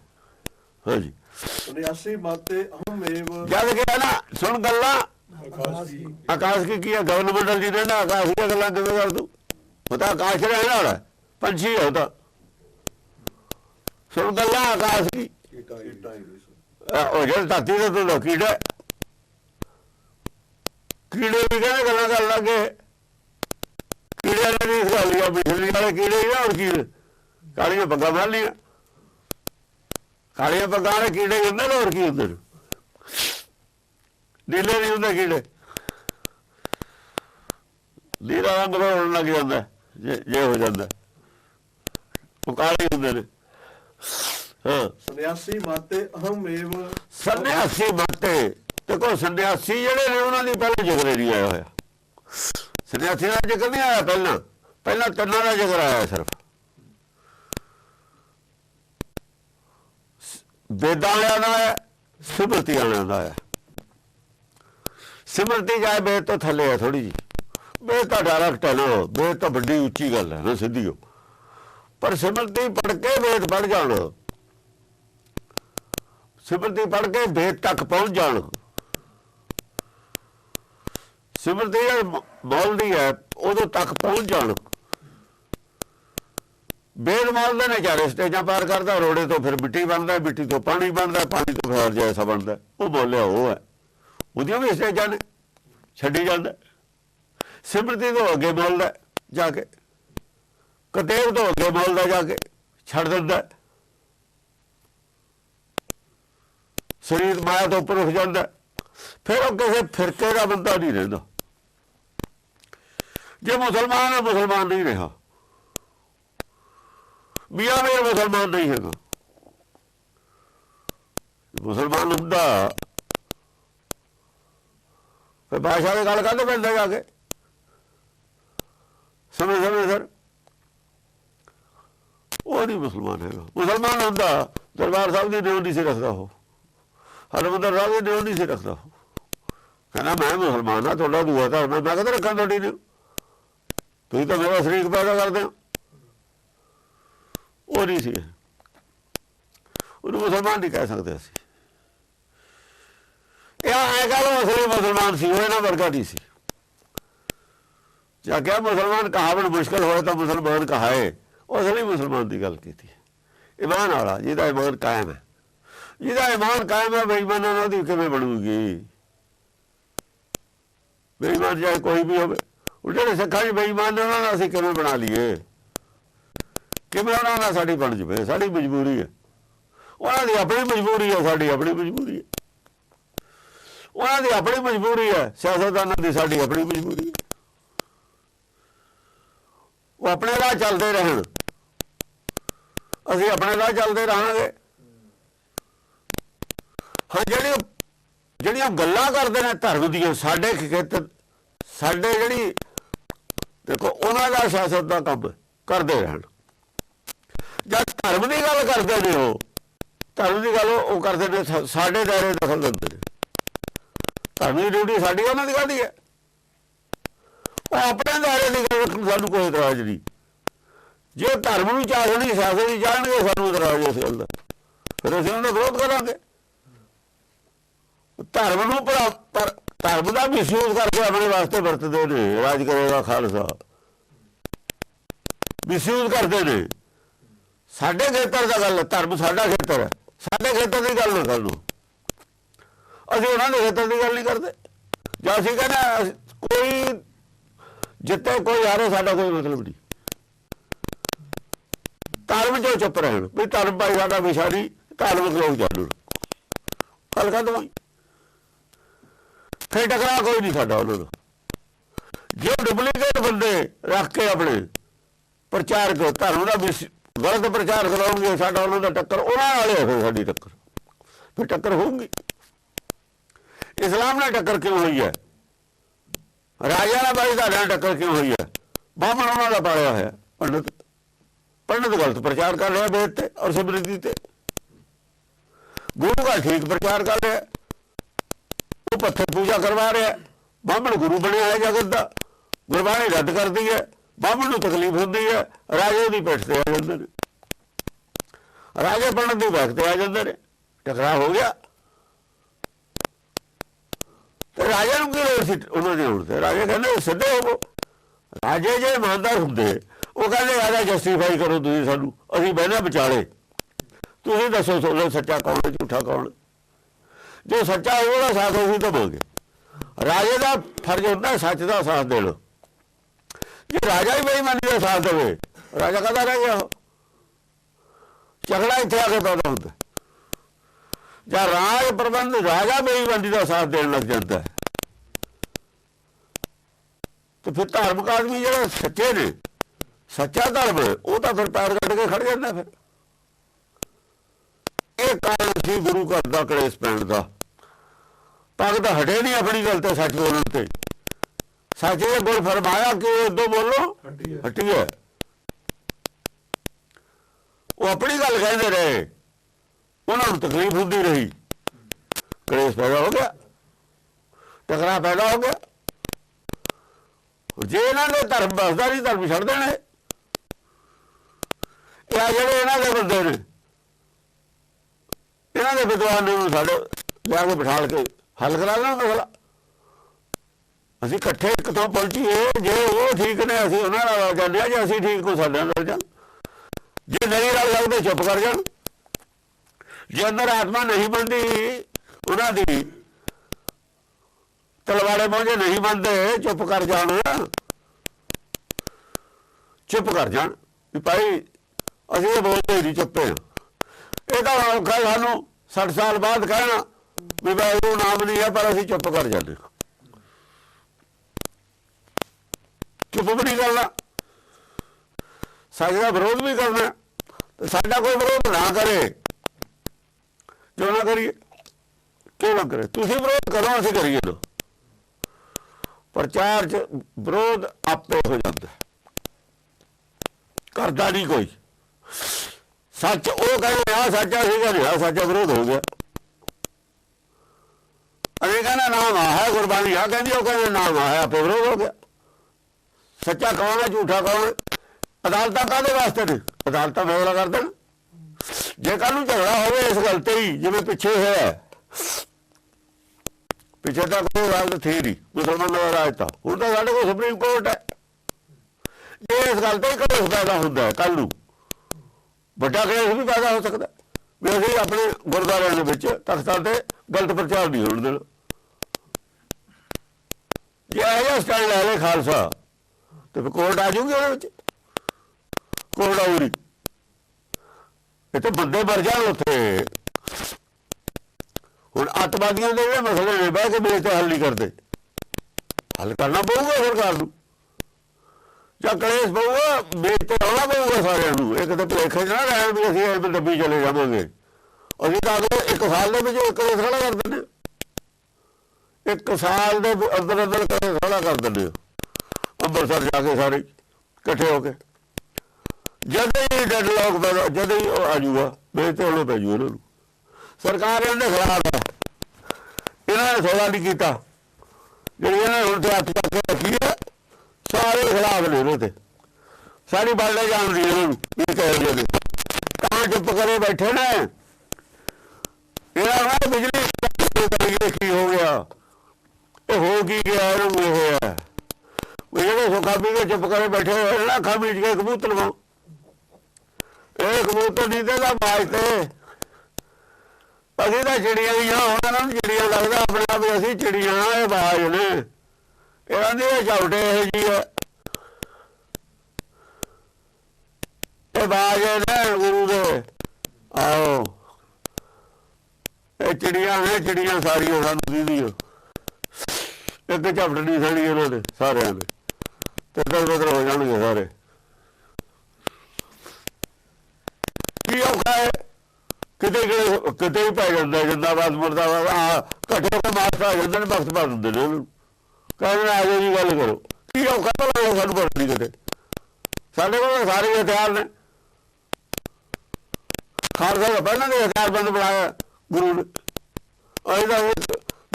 ਹਾਂਜੀ 89 ਮਾਤੇ ਅਹਮੇਵ। ਜਦ ਕਿਹਾ ਨਾ ਸੁਣ ਗੱਲਾਂ। ਆਕਾਸ਼ ਕੀ। ਆਕਾਸ਼ ਕੀ ਕੀ ਹੈ? ਗਗਨ ਮੰਡਲ ਜੀ ਰਹਿਣਾ ਆਕਾਸ਼ ਦੀਆਂ ਗੱਲਾਂ ਕਿਵੇਂ ਕਰ ਤੂੰ ਉਹ ਤਾਂ ਆਕਾਸ਼ ਰਹਿਣਾ ਵਾਲਾ ਹੈ, ਪੰਛੀ ਹੈ ਉਹ ਗੱਲਾਂ ਆਕਾਸ਼ ਕੀ ਕੀਟਾ ਹੀ ਅਹ ਉਹ ਜਿਹੜਾ ਧਰਤੀ ਦੇ ਤੋਂ ਕੀੜਾ ਕੀੜੇ ਵੀ ਕਹਿੰਦੇ ਗੱਲਾਂ ਕਰਨ ਲੱਗੇ ਕੀੜਿਆਂ ਨੇ ਵੀ ਇਸ ਲਿਆ ਬਿਜਲੀ ਵਾਲੇ ਕੀੜੇ ਹੀ ਹੋਰ ਕੀੜੇ ਕਾਲੀਆਂ ਪੱਗਾਂ ਬੰਨ ਲੀਆਂ ਕਾਲੀਆਂ ਪੱਗਾਂ ਵਾਲੇ ਕੀੜੇ ਹੁੰਦੇ ਨੇ ਹੋਰ ਕੀ ਹੁੰਦੇ ਨੇ ਨੀਲੇ ਨਹੀਂ ਹੁੰਦੇ ਕੀੜੇ ਨੀਲਾ ਰੰਗ ਦਾ ਹੋਣ ਲੱਗ ਜਾਂਦਾ। ਜੇ ਹੋ ਜਾਂਦਾ। ਉਹ ਕਾਲੇ ਹੁੰਦੇ ਨੇ। ਹਾਂ। ਸੰਨਿਆਸੀ ਮਾਤੇ ਅਹਮੇਵ ਸੰਨਿਆਸੀ ਮਤੇ ਤੇ ਕੋ ਸੰਨਿਆਸੀ ਜਿਹੜੇ ਨੇ ਉਹਨਾਂ ਦੀ ਪਹਿਲੇ ਜ਼ਿਕਰ ਨਹੀਂ ਆਇਆ ਹੋਇਆ। ਸੰਨਿਆਸੀ ਦਾ ਜ਼ਿਕਰ ਨਹੀਂ ਆਇਆ ਪਹਿਲਾਂ। ਪਹਿਲਾਂ ਤਿੰਨਾਂ ਦਾ ਜ਼ਿਕਰ ਆਇਆ ਸਿਰਫ। ਵੇਦਾਂ ਵਾਲਿਆਂ ਦਾ ਹੈ ਸਿਮਰਤੀ ਵਾਲਿਆਂ ਦਾ ਹੈ ਸਿਮਰਤੀ ਜਾਏ ਵੇਦ ਤੋਂ ਥੱਲੇ ਹੈ ਥੋੜੀ ਜੀ ਵੇਦ ਤਾਂ ਡਾਇਰੈਕਟ ਹੈ ਨਾ ਵੇਦ ਤਾਂ ਵੱਡੀ ਉੱਚੀ ਗੱਲ ਹੈ ਨਾ ਸਿੱਧੀ ਓ ਪਰ ਸਿਮਰਤੀ ਪੜ ਕੇ ਵੇਦ ਪੜ ਜਾਣ। ਸਿਮਰਤੀ ਪੜ ਕੇ ਵੇਦ ਤੱਕ ਪਹੁੰਚ ਜਾਣ। ਸਿਮਰਤੀ ਜਦ ਬੋਲਦੀ ਹੈ, ਉਦੋਂ ਤੱਕ ਪਹੁੰਚ ਜਾਣ। ਵੇਦ ਮਾਲਦੇ ਨੇ ਚਾਰੇ ਸਟੇਜਾਂ ਪਾਰ ਕਰਦਾ, ਰੋੜੇ ਤੋਂ ਫਿਰ ਮਿੱਟੀ ਬਣਦਾ, ਮਿੱਟੀ ਤੋਂ ਪਾਣੀ ਬਣਦਾ, ਪਾਣੀ ਤੋਂ ਫਿਰ ਜੈਸਾ ਬਣਦਾ। ਉਹ ਬੋਲਿਆ ਉਹ ਹੈ। ਉਹਦੀਆਂ ਵੀ ਸਟੇਜਾਂ ਨੇ, ਛੱਡੀ ਜਾਂਦਾ। ਸਿਮਰਤੀ ਤੋਂ ਅੱਗੇ ਬੋਲਦਾ ਜਾ ਕੇ। ਕਤੇਬ ਤੋਂ ਅੱਗੇ ਬੋਲਦਾ ਜਾ ਕੇ ਛੱਡ ਦਿੰਦਾ ਸਰੀਰ ਮਾਇਆ ਤੋਂ ਉੱਪਰ ਉੱਠ ਜਾਂਦਾ ਫਿਰ ਉਹ ਕਿਸੇ ਫਿਰਕੇ ਦਾ ਬੰਦਾ ਨਹੀਂ ਰਹਿੰਦਾ। ਜੇ ਮੁਸਲਮਾਨ ਹੈ, ਮੁਸਲਮਾਨ ਨਹੀਂ ਰਿਹਾ। ਮੀਆਂ ਮੇਰ ਮੁਸਲਮਾਨ ਨਹੀਂ ਹੈਗਾ। ਮੁਸਲਮਾਨ ਹੁੰਦਾ। ਫਿਰ ਬਾਦਸ਼ਾਹ ਦੀ ਗੱਲ ਕਰਦੇ ਪੈਂਦਾ ਜਾ ਕੇ। ਸਮੇਂ ਸਮੇਂ ਸਰ। ਉਹ ਨਹੀਂ ਮੁਸਲਮਾਨ ਹੈਗਾ। ਮੁਸਲਮਾਨ ਹੁੰਦਾ। ਦਰਬਾਰ ਸਾਹਿਬ ਦੀ ਨਿਉ ਨਹੀਂ ਸੀ ਰੱਖਦਾ ਉਹ। ਹਰਮੰਦਰ ਸਾਹਿਬ ਦੀ ਨਿਉ ਨਹੀਂ ਸੀ ਰੱਖਦਾ ਉਹ। ਕਹਿੰਦਾ, ਮੈਂ ਮੁਸਲਮਾਨ ਆ ਤੁਹਾਡਾ ਦੂਆ ਧਰਮ ਮੈਂ ਮੈਂ ਰੱਖਾਂ ਤੁਹਾਡੀ ਨਿਉ? ਤੁਸੀਂ ਤਾਂ ਮੇਰਾ ਸ਼ਰੀਕ ਪੈਦਾ ਕਰਦੇ ਹੋ। ਉਹ ਨਹੀਂ ਸੀ। ਉਹਨੂੰ ਮੁਸਲਮਾਨ ਨਹੀਂ ਕਹਿ ਸਕਦੇ ਅਸੀਂ। ਇਹ ਐ ਗੱਲ ਉਹ ਮੁਸਲਮਾਨ ਸੀ, ਉਹ ਇਹਨਾਂ ਵਰਗਾ ਨਹੀਂ ਸੀ। ਜਾਂ ਕਿਹਾ ਮੁਸਲਮਾਨ ਕਹਾਵਣ ਮੁਸ਼ਕਲ ਹੋਏ ਤਾਂ ਮੁਸਲਮਾਨ ਕਹਾਏ। ਉਸ ਲਈ ਮੁਸਲਮਾਨ ਦੀ ਗੱਲ ਕੀਤੀ ਇਮਾਨ ਵਾਲਾ, ਜਿਹਦਾ ਇਮਾਨ ਕਾਇਮ ਹੈ। ਜਿਹਦਾ ਇਮਾਨ ਕਾਇਮ ਹੈ, ਬੇਈਮਾਨਾਂ ਨਾਲ ਦੀ ਕਿਵੇਂ ਬਣੂਗੀ? ਬੇਈਮਾਨ ਚਾਹੇ ਕੋਈ ਵੀ ਹੋਵੇ। ਉਹ ਜਿਹੜੇ ਸਿੱਖਾਂ 'ਚ ਬੇਈਮਾਨ ਨੇ, ਉਹਨਾਂ ਨਾਲ ਅਸੀਂ ਕਿਵੇਂ ਬਣਾ ਲਈਏ? ਕਿਵੇਂ ਉਹਨਾਂ ਨਾਲ ਸਾਡੀ ਬਣ ਜਵੇ? ਸਾਡੀ ਮਜਬੂਰੀ ਹੈ। ਉਹਨਾਂ ਦੀ ਆਪਣੀ ਮਜਬੂਰੀ ਹੈ, ਸਾਡੀ ਆਪਣੀ ਮਜਬੂਰੀ ਹੈ। ਉਹਨਾਂ ਦੀ ਆਪਣੀ ਮਜਬੂਰੀ ਹੈ, ਸਿਆਸਤਦਾਨਾਂ ਦੀ ਸਾਡੀ ਆਪਣੀ ਮਜਬੂਰੀ ਹੈ। ਉਹ ਆਪਣੇ ਰਾਹ ਚੱਲਦੇ ਰਹਿਣ। ਅਸੀਂ ਆਪਣੇ ਰਾਹ ਚੱਲਦੇ ਰਹਾਂਗੇ। ਹਾਂ ਜਿਹੜੇ ਜਿਹੜੀਆਂ ਗੱਲਾਂ ਕਰਦੇ ਨੇ ਧਰਮ ਦੀਆਂ, ਸਾਡੇ ਖੇਤਰ ਸਾਡੇ ਜਿਹੜੀ, ਦੇਖੋ, ਉਹਨਾਂ ਦਾ ਸਿਆਸਤ ਦਾ ਕੰਮ ਕਰਦੇ ਰਹਿਣ। ਜਦ ਧਰਮ ਦੀ ਗੱਲ ਕਰਦੇ ਨੇ ਉਹ, ਧਰਮ ਦੀ ਗੱਲ ਉਹ ਕਰਦੇ ਨੇ ਸਾਡੇ ਦਾਇਰੇ ਦਖਲ ਦਿੰਦੇ ਨੇ। ਧਰਮ ਦੀ ਡਿਊਟੀ ਸਾਡੀ ਉਹਨਾਂ ਦੀ ਕਾਹਦੀ ਹੈ? ਉਹ ਆਪਣੇ ਦਾਇਰੇ ਦੀ ਗੱਲ ਸਾਨੂੰ ਕੋਈ ਇਤਰਾਜ਼ ਨਹੀਂ। ਜੇ ਉਹ ਧਰਮ ਨੂੰ ਚਾਹਣੀ ਸਿਆਸਤ ਨਹੀਂ ਜਾਣਗੇ ਸਾਨੂੰ ਇਤਰਾਜ਼ ਇਸ ਗੱਲ ਦਾ। ਫਿਰ ਅਸੀਂ ਉਹਨਾਂ ਦਾ ਵਿਰੋਧ ਕਰਾਂਗੇ। ਧਰਮ ਨੂੰ ਪਰ ਧਰਮ ਦਾ ਮਿਸਯੂਜ਼ ਕਰਕੇ ਆਪਣੇ ਵਾਸਤੇ ਵਰਤਦੇ ਨੇ, ਰਾਜ ਕਰੇਗਾ ਖਾਲਸਾ। ਮਿਸਯੂਜ਼ ਕਰਦੇ ਨੇ। ਸਾਡੇ ਖੇਤਰ ਦਾ ਗੱਲ, ਧਰਮ ਸਾਡਾ ਖੇਤਰ ਹੈ। ਸਾਡੇ ਖੇਤਰ ਦੀ ਗੱਲ ਨਾ ਕਰੋ। ਅਸੀਂ ਉਹਨਾਂ ਦੇ ਖੇਤਰ ਦੀ ਗੱਲ ਨਹੀਂ ਕਰਦੇ। ਜਾਂ ਅਸੀਂ ਕਹਿੰਦੇ ਕੋਈ ਜਿੱਤੇ ਕੋਈ ਹਾਰੇ ਸਾਡਾ ਕੋਈ ਮਤਲਬ ਨਹੀਂ। ਧਰਮ ਜੋ ਚੁੱਪ ਰਹਿਣ। ਵੀ ਧਰਮ ਭਾਈ ਸਾਡਾ ਵਿਸ਼ਾ ਨਹੀਂ ਧਾਰਮਿਕ ਲੋਕ ਜਾਣੂ ਗੱਲ ਕਰ ਦਵਾਂ ਫਿਰ ਟਕਰਾ ਕੋਈ ਨਹੀਂ ਸਾਡਾ ਉਹਨਾਂ ਨਾਲ ਜੇ ਡੁਪਲੀਕੇਟ ਬੰਦੇ ਰੱਖ ਕੇ ਆਪਣੇ ਪ੍ਰਚਾਰਕ ਧਰਮ ਦਾ ਵਿਸ- ਗਲਤ ਪ੍ਰਚਾਰ ਕਰਾਉਣਗੇ, ਸਾਡਾ ਉਹਨਾਂ ਦਾ ਟੱਕਰ, ਉਹਨਾਂ ਵਾਲੇ ਹੋ ਸਾਡੀ ਟੱਕਰ। ਫਿਰ ਟੱਕਰ ਹੋਊਗੀ। ਇਸਲਾਮ ਨਾਲ ਟੱਕਰ ਕਿਉਂ ਹੋਈ ਹੈ? ਰਾਜਾ ਨਾਲ ਬਾਈ ਦਾ ਨਾਲ ਟੱਕਰ ਕਿਉਂ ਹੋਈ ਹੈ? ਬਾਹਮਣ ਉਹਨਾਂ ਦਾ ਪਾਲਿਆ ਹੋਇਆ ਪੰਡਤ ਪੰਡਤ ਗਲਤ ਪ੍ਰਚਾਰ ਕਰ ਰਿਹਾ ਵੇਦ ਤੇ ਔਰ ਸਿਮਰਤੀ ਤੇ। ਗੁਰੂ ਦਾ ਠੀਕ ਪ੍ਰਚਾਰ ਕਰ ਰਿਹਾ ਉਹ ਪੱਥਰ ਪੂਜਾ ਕਰਵਾ ਰਿਹਾ ਬਾਹਮਣ ਗੁਰੂ ਬਣਿਆ ਹੈ ਜਗਤ ਦਾ। ਗੁਰਬਾਣੀ ਰੱਦ ਕਰਦੀ ਹੈ। ਬਾਹਮਣ ਨੂੰ ਤਕਲੀਫ ਹੁੰਦੀ ਹੈ। ਰਾਜੇ ਦੀ ਪਿੱਠ ਤੇ ਆ ਜਾਂਦੇ ਨੇ। ਰਾਜੇ ਬਣਨ ਦੀ ਵਕਤ ਤੇ ਆ ਜਾਂਦੇ ਨੇ। ਟਕਰਾਅ ਹੋ ਗਿਆ। ਤੇ ਰਾਜੇ ਨੂੰ ਕੀ ਲੋੜ ਸੀ? ਉਹਨਾਂ ਦੇ ਹੁਣ ਤੇ। ਰਾਜੇ ਕਹਿੰਦੇ ਸਿੱਧੇ ਹੋਵੋ ਰਾਜੇ ਜੇ ਇਮਾਨਦਾਰ ਹੁੰਦੇ, ਉਹ ਕਹਿੰਦੇ ਆਦਾ ਜਸਟੀਫਾਈ ਕਰੋ ਤੁਸੀਂ ਸਾਨੂੰ। ਅਸੀਂ ਬਹਿਣਾ ਵਿਚਾਲੇ। ਤੁਸੀਂ ਦੱਸੋ ਤੁਹਾਨੂੰ ਸੱਚਾ ਕੌਣ ਹੈ, ਝੂਠਾ ਕੌਣ ਹੈ? ਜੋ ਸੱਚਾ ਹੈ ਉਹਦਾ ਸਾਥ ਅਸੀਂ ਦੇਵਾਂਗੇ। ਰਾਜੇ ਦਾ ਫਰਜ਼ ਹੁੰਦਾ ਸੱਚ ਦਾ ਸਾਥ ਦੇਣਾ। ਜੇ ਰਾਜਾ ਹੀ ਬੇਈਮਾਨੀ ਦਾ ਸਾਥ ਦੇਵੇ, ਰਾਜਾ ਕਦਾ ਰਹਿ ਗਿਆ ਉਹ ਝਗੜਾ ਇੱਥੇ ਆ ਕੇ ਪੈਦਾ ਹੁੰਦਾ। ਜਾਂ ਰਾਜ ਪ੍ਰਬੰਧ ਰਾਜਾ ਬੇਈਮਾਨੀ ਦਾ ਸਾਥ ਦੇਣ ਲੱਗ ਜਾਂਦਾ ਹੈ। ਤੇ ਫਿਰ ਧਾਰਮਿਕ ਆਦਮੀ ਜਿਹੜਾ ਸੱਚੇ ਨੇ ਸੱਚਾ ਧਰਮ ਉਹ ਤਾਂ ਫਿਰ ਪੈਰ ਕੱਢ ਕੇ ਖੜ ਜਾਂਦਾ ਫਿਰ। ਇਹ ਕਾਰਨ ਸੀ ਗੁਰੂ ਘਰ ਦਾ ਕਲੇਸ਼ ਪੈਣ ਦਾ। ਭਗਤ ਹਟੇ ਨਹੀਂ ਆਪਣੀ ਗੱਲ ਤੇ ਸੱਚ ਬੋਲਣ ਤੇ। ਸੱਚੇ ਦੇ ਗੁਰ ਫਰਮਾਇਆ ਕਿ ਉਦੋਂ ਬੋਲੋ ਹੱਟੀ ਹੈ। ਹਟੀ ਹੈ। ਉਹ ਆਪਣੀ ਗੱਲ ਕਹਿੰਦੇ ਰਹੇ। ਉਹਨਾਂ ਨੂੰ ਤਕਲੀਫ ਹੁੰਦੀ ਰਹੀ। ਕਲੇਸ਼ ਪੈਦਾ ਹੋ ਗਿਆ। ਟਕਰਾ ਪੈਦਾ ਹੋ ਗਿਆ। ਜੇ ਇਹਨਾਂ ਦੇ ਧਰਮ ਬਸਦਾ ਨਹੀਂ, ਧਰਮ ਛੱਡ ਦੇਣੇ। ਇਹ ਜਿਹੜੇ ਇਹਨਾਂ ਦੇ ਬੰਦੇ ਨੇ। ਇਹਨਾਂ ਦੇ ਵਿਦਵਾਨ ਨੇ ਉਹਨੂੰ ਸਾਡੇ ਲਿਆ ਕੇ ਬਿਠਾਲ ਕੇ ਹੱਲ ਕਰਾ ਦੇਣਾ ਮਸਲਾ ਅਸੀਂ ਇਕੱਠੇ ਇੱਕ ਤੋਂ ਪਹੁੰਚੀਏ। ਜੇ ਉਹ ਠੀਕ ਨੇ, ਅਸੀਂ ਉਹਨਾਂ ਨਾਲ ਰਲ ਜਾਂਦੇ ਹਾਂ। ਜੇ ਅਸੀਂ ਠੀਕ ਕੋ ਸਾਡੇ ਨਾਲ ਰਲ ਜਾਣ। ਜੇ ਨਹੀਂ ਰਲ ਲੱਗਦੇ ਚੁੱਪ ਕਰ ਜਾਣ। ਜੇ ਅੰਦਰ ਆਤਮਾ ਨਹੀਂ ਬੰਦੀ ਉਹਨਾਂ ਦੀ ਤਲਵਾੜੇ ਮੋਝੇ ਨਹੀਂ ਬੰਦੇ ਚੁੱਪ ਕਰ ਜਾਣ। ਚੁੱਪ ਕਰ ਜਾਣ। ਵੀ ਭਾਈ, ਅਸੀਂ ਇਹ ਬੋਲਦੇ ਨਹੀਂ ਚੁੱਪੇ। ਹਾਂ ਇਹ ਤਾਂ ਔਖਾ ਸਾਨੂੰ 60 ਸਾਲ ਬਾਅਦ ਕਹਿਣਾ ਵੀ ਵਾਹਿਗੁਰੂ ਨਾਮ ਨਹੀਂ ਹੈ, ਪਰ ਅਸੀਂ ਚੁੱਪ ਕਰ ਜਾਂਦੇ ਚੁੱਪ ਵੀ ਨਹੀਂ ਕਰਨਾ। ਸਾਡੇ ਦਾ ਵਿਰੋਧ ਵੀ ਕਰਨਾ। ਸਾਡਾ ਕੋਈ ਵਿਰੋਧ ਨਾ ਕਰੇ। ਕਿਉਂ ਨਾ ਕਰੀਏ, ਕਿਉਂ ਨਾ ਕਰੇ? ਤੁਸੀਂ ਵਿਰੋਧ ਕਰੋ, ਅਸੀਂ ਕਰੀਏ ਨਾ ਪ੍ਰਚਾਰ ਚ ਵਿਰੋਧ ਆਪੇ ਹੋ ਜਾਂਦਾ ਕਰਦਾ ਨਹੀਂ ਕੋਈ। ਸੱਚ ਉਹ ਕਹਿੰਦੇ ਆ ਸੱਚਾ ਸੀਗਾ ਨਹੀਂ ਆ ਸੱਚਾ ਵਿਰੋਧ ਹੋ ਗਿਆ। ਅਰੇ ਕਹਿੰਦਾ ਨਾਮ ਆ ਹੈ ਗੁਰਬਾਣੀ ਆ ਕਹਿੰਦੀ, ਉਹ ਕਹਿੰਦੇ ਨਾਮ ਆ ਹੈ ਆਪੇ ਵਿਰੋਧ ਹੋ ਗਿਆ। ਸੱਚਾ ਕੌਣ ਹੈ, ਝੂਠਾ ਕੌਣ ਅਦਾਲਤਾਂ ਕਾਹਦੇ ਵਾਸਤੇ ਨੇ? ਅਦਾਲਤਾਂ ਫੈਸਲਾ ਕਰਦੇ ਨੇ ਜੇ ਕੱਲ ਨੂੰ ਝਗੜਾ ਹੋਵੇ ਇਸ ਗੱਲ ਤੇ ਹੀ, ਜਿਵੇਂ ਪਿੱਛੇ ਹੋਇਆ। ਹੈ। ਪਿੱਛੇ ਤਾਂ ਕੋਈ ਗੱਲ ਥੀ ਨਹੀਂ, ਮੁਸਲਮਾਨਾਂ ਦਾ ਰਾਜ ਤਾਂ। ਹੁਣ ਤਾਂ ਸਾਡੇ ਕੋਲ ਸੁਪਰੀਮ ਕੋਰਟ ਹੈ। ਜੇ ਇਸ ਗੱਲ ਤੇ ਕਲੇਸ਼ ਪੈਦਾ ਹੁੰਦਾ ਕੱਲ ਨੂੰ, ਵੱਡਾ ਕੇਸ ਵੀ ਪੈਦਾ ਹੋ ਸਕਦਾ ਵੀ ਅਸੀਂ ਆਪਣੇ ਗੁਰਦੁਆਰਿਆਂ ਦੇ ਵਿੱਚ ਤਖਤਾਂ ਤੇ ਗਲਤ ਪ੍ਰਚਾਰ ਨਹੀਂ ਹੋਣ ਦੇਣਾ। ਜੇ ਇਹ ਜਿਹਾ ਸਟੈਂਡ ਲੈ ਲੈ ਖਾਲਸਾ, ਤੇ ਕੋਰਟ ਆ ਜੂਗੀ ਉਹਦੇ ਵਿੱਚ। ਕੋਰਟ ਆਊਗੀ। ਇਹ ਤਾਂ ਬੰਦੇ ਮਰ ਜਾਣ ਉੱਥੇ। ਹੁਣ ਅੱਤਵਾਦੀਆਂ ਦੇ ਜਿਹੜੇ ਮਸਲੇ ਨੇ, ਬਹਿ ਕੇ ਬੇਚ ਤੇ ਹੱਲ ਨਹੀਂ ਕਰਦੇ। ਹੱਲ ਕਰਨਾ ਪਊਗਾ ਸਰਕਾਰ ਨੂੰ ਜਾਂ ਕਲੇਸ਼ ਪਊਗਾ, ਮੇਰੇ ਤੇ ਆਉਣਾ ਪਊਗਾ ਸਾਰਿਆਂ ਨੂੰ। ਇਹ ਕਿਤੇ ਭੁਲੇਖੇ 'ਚ ਨਾ ਰਹਿਣ ਵੀ ਅਸੀਂ ਐਵੇਂ ਡੱਬੀ ਚਲੇ ਜਾਵਾਂਗੇ। ਅਸੀਂ ਤਾਂ ਅਗਲੇ ਇੱਕ ਸਾਲ ਦੇ ਵਿੱਚ ਕਲੇਸ਼ ਖੜਾ ਕਰ ਦਿੰਦੇ ਇੱਕ ਸਾਲ ਦੇ ਅੰਦਰ ਅੰਦਰ ਕਲੇਸ਼ ਖੜਾ ਕਰ ਦਿੰਦੇ ਹਾਂ। ਅੰਮ੍ਰਿਤਸਰ ਜਾ ਕੇ ਸਾਰੇ ਇਕੱਠੇ ਹੋ ਕੇ। ਜਦੋਂ ਹੀ ਡੈਡਲੌਕ ਪੈਦਾ ਜਦੋਂ ਹੀ ਉਹ ਆ ਮੇਰੇ ਤੇ ਉਹਨੇ ਪੈ ਜੂ ਇਹਨਾਂ ਨੂੰ। ਸਰਕਾਰ ਇਹਨਾਂ ਦੇ ਖਿਲਾਫ ਹੈ ਇਹਨਾਂ ਨੇ ਸੋਲਾ ਨਹੀਂ ਕੀਤਾ। ਜਿਹੜੀ ਇਹਨਾਂ ਨੇ ਹੁਣ ਤੇ ਹੱਥ ਕਰਕੇ ਰੱਖੀ ਹੈ ਸਾਰੇ ਖਿਲਾਫ ਨੇ ਇਹਨਾਂ ਤੇ। ਸਾਰੀ ਬਾਲੇ ਜਾਣਦੀ ਇਹਨਾਂ ਨੂੰ ਇਹ ਕਹਿ ਰਹੇ ਨੇ। ਤਾਂ ਚੁੱਪ ਕਰੇ ਬੈਠੇ ਨੇ। ਇਹਨਾਂ ਨੂੰ ਬਿਜਲੀ ਕੀ ਹੋ ਗਿਆ? ਇਹ ਹੋ ਕੀ ਗਿਆ ਇਹਨਾਂ ਹੋਇਆ ਉਹ ਜਿਹੜੇ ਸੁੱਖਾ ਪੀ ਚੁੱਪ ਕਰੇ ਬੈਠੇ ਹੋਏ ਨਾ, ਅੱਖਾਂ ਮੀਚ ਕੇ ਕਬੂਤਰ ਵਾਂ ਇਹ ਕਬੂਤਰ ਨਹੀਂ ਤੇ ਦਾ ਬਾਜ ਅਸੀਂ ਤਾਂ ਚਿੜੀਆਂ ਹੀ ਆ ਉਹਨਾਂ ਨੂੰ ਚਿੜੀਆਂ ਲੱਗਦਾ ਆਪਣੇ ਆਪ ਅਸੀਂ ਚਿੜੀਆਂ ਆ, ਇਹ ਬਾਜ ਨੇ। ਇਹਨਾਂ ਦੇ ਝੌਟੇ ਇਹ ਜੀ ਆ। ਇਹ ਬਾਜ ਨੇ ਗੁਰੂ ਦੇ। ਆਓ ਇਹ ਚਿੜੀਆਂ ਨੇ ਚਿੜੀਆਂ ਸਾਰੀਆਂ ਉਹਨਾਂ ਨੂੰ ਦੀਦੀਆਂ ਇੱਕ ਝਪਟ ਨਹੀਂ ਸੜੀ ਉਹਨਾਂ ਦੇ ਸਾਰਿਆਂ ਦੇ ਤੇ ਦਲ ਬਦਲ ਹੋ ਜਾਣਗੇ ਸਾਰੇ। ਕੀ ਔਖਾ ਹੈ? ਕਿਤੇ ਕਿਤੇ ਕਿਤੇ ਵੀ ਪੈ ਜਾਂਦਾ ਜਿੰਦਾਬਾਦ ਮੁਰਦਾਬਾਦ ਆ ਘੱਟੋ ਘੱਟ ਮਾਸ ਪਾ ਜਾਂਦੇ ਨੇ, ਵਕਤ ਪਾ ਦਿੰਦੇ ਨੇ ਉਹਨੂੰ। ਕਹਿੰਦੇ ਨੇ ਆਜੋ ਜੀ, ਗੱਲ ਕਰੋ। ਕੀ ਔਖਾ ਭਲਾ ਸਾਨੂੰ ਪਤਾ ਕਿਤੇ। ਸਾਡੇ ਕੋਲ ਸਾਰੇ ਹਥਿਆਰ ਨੇ। ਖਾਲਸਾ ਦਾ ਪਹਿਲਾਂ ਦੇ ਹਥਿਆਰ ਬੰਦ ਬਣਾਇਆ ਗੁਰੂ ਨੇ। ਅਸੀਂ ਤਾਂ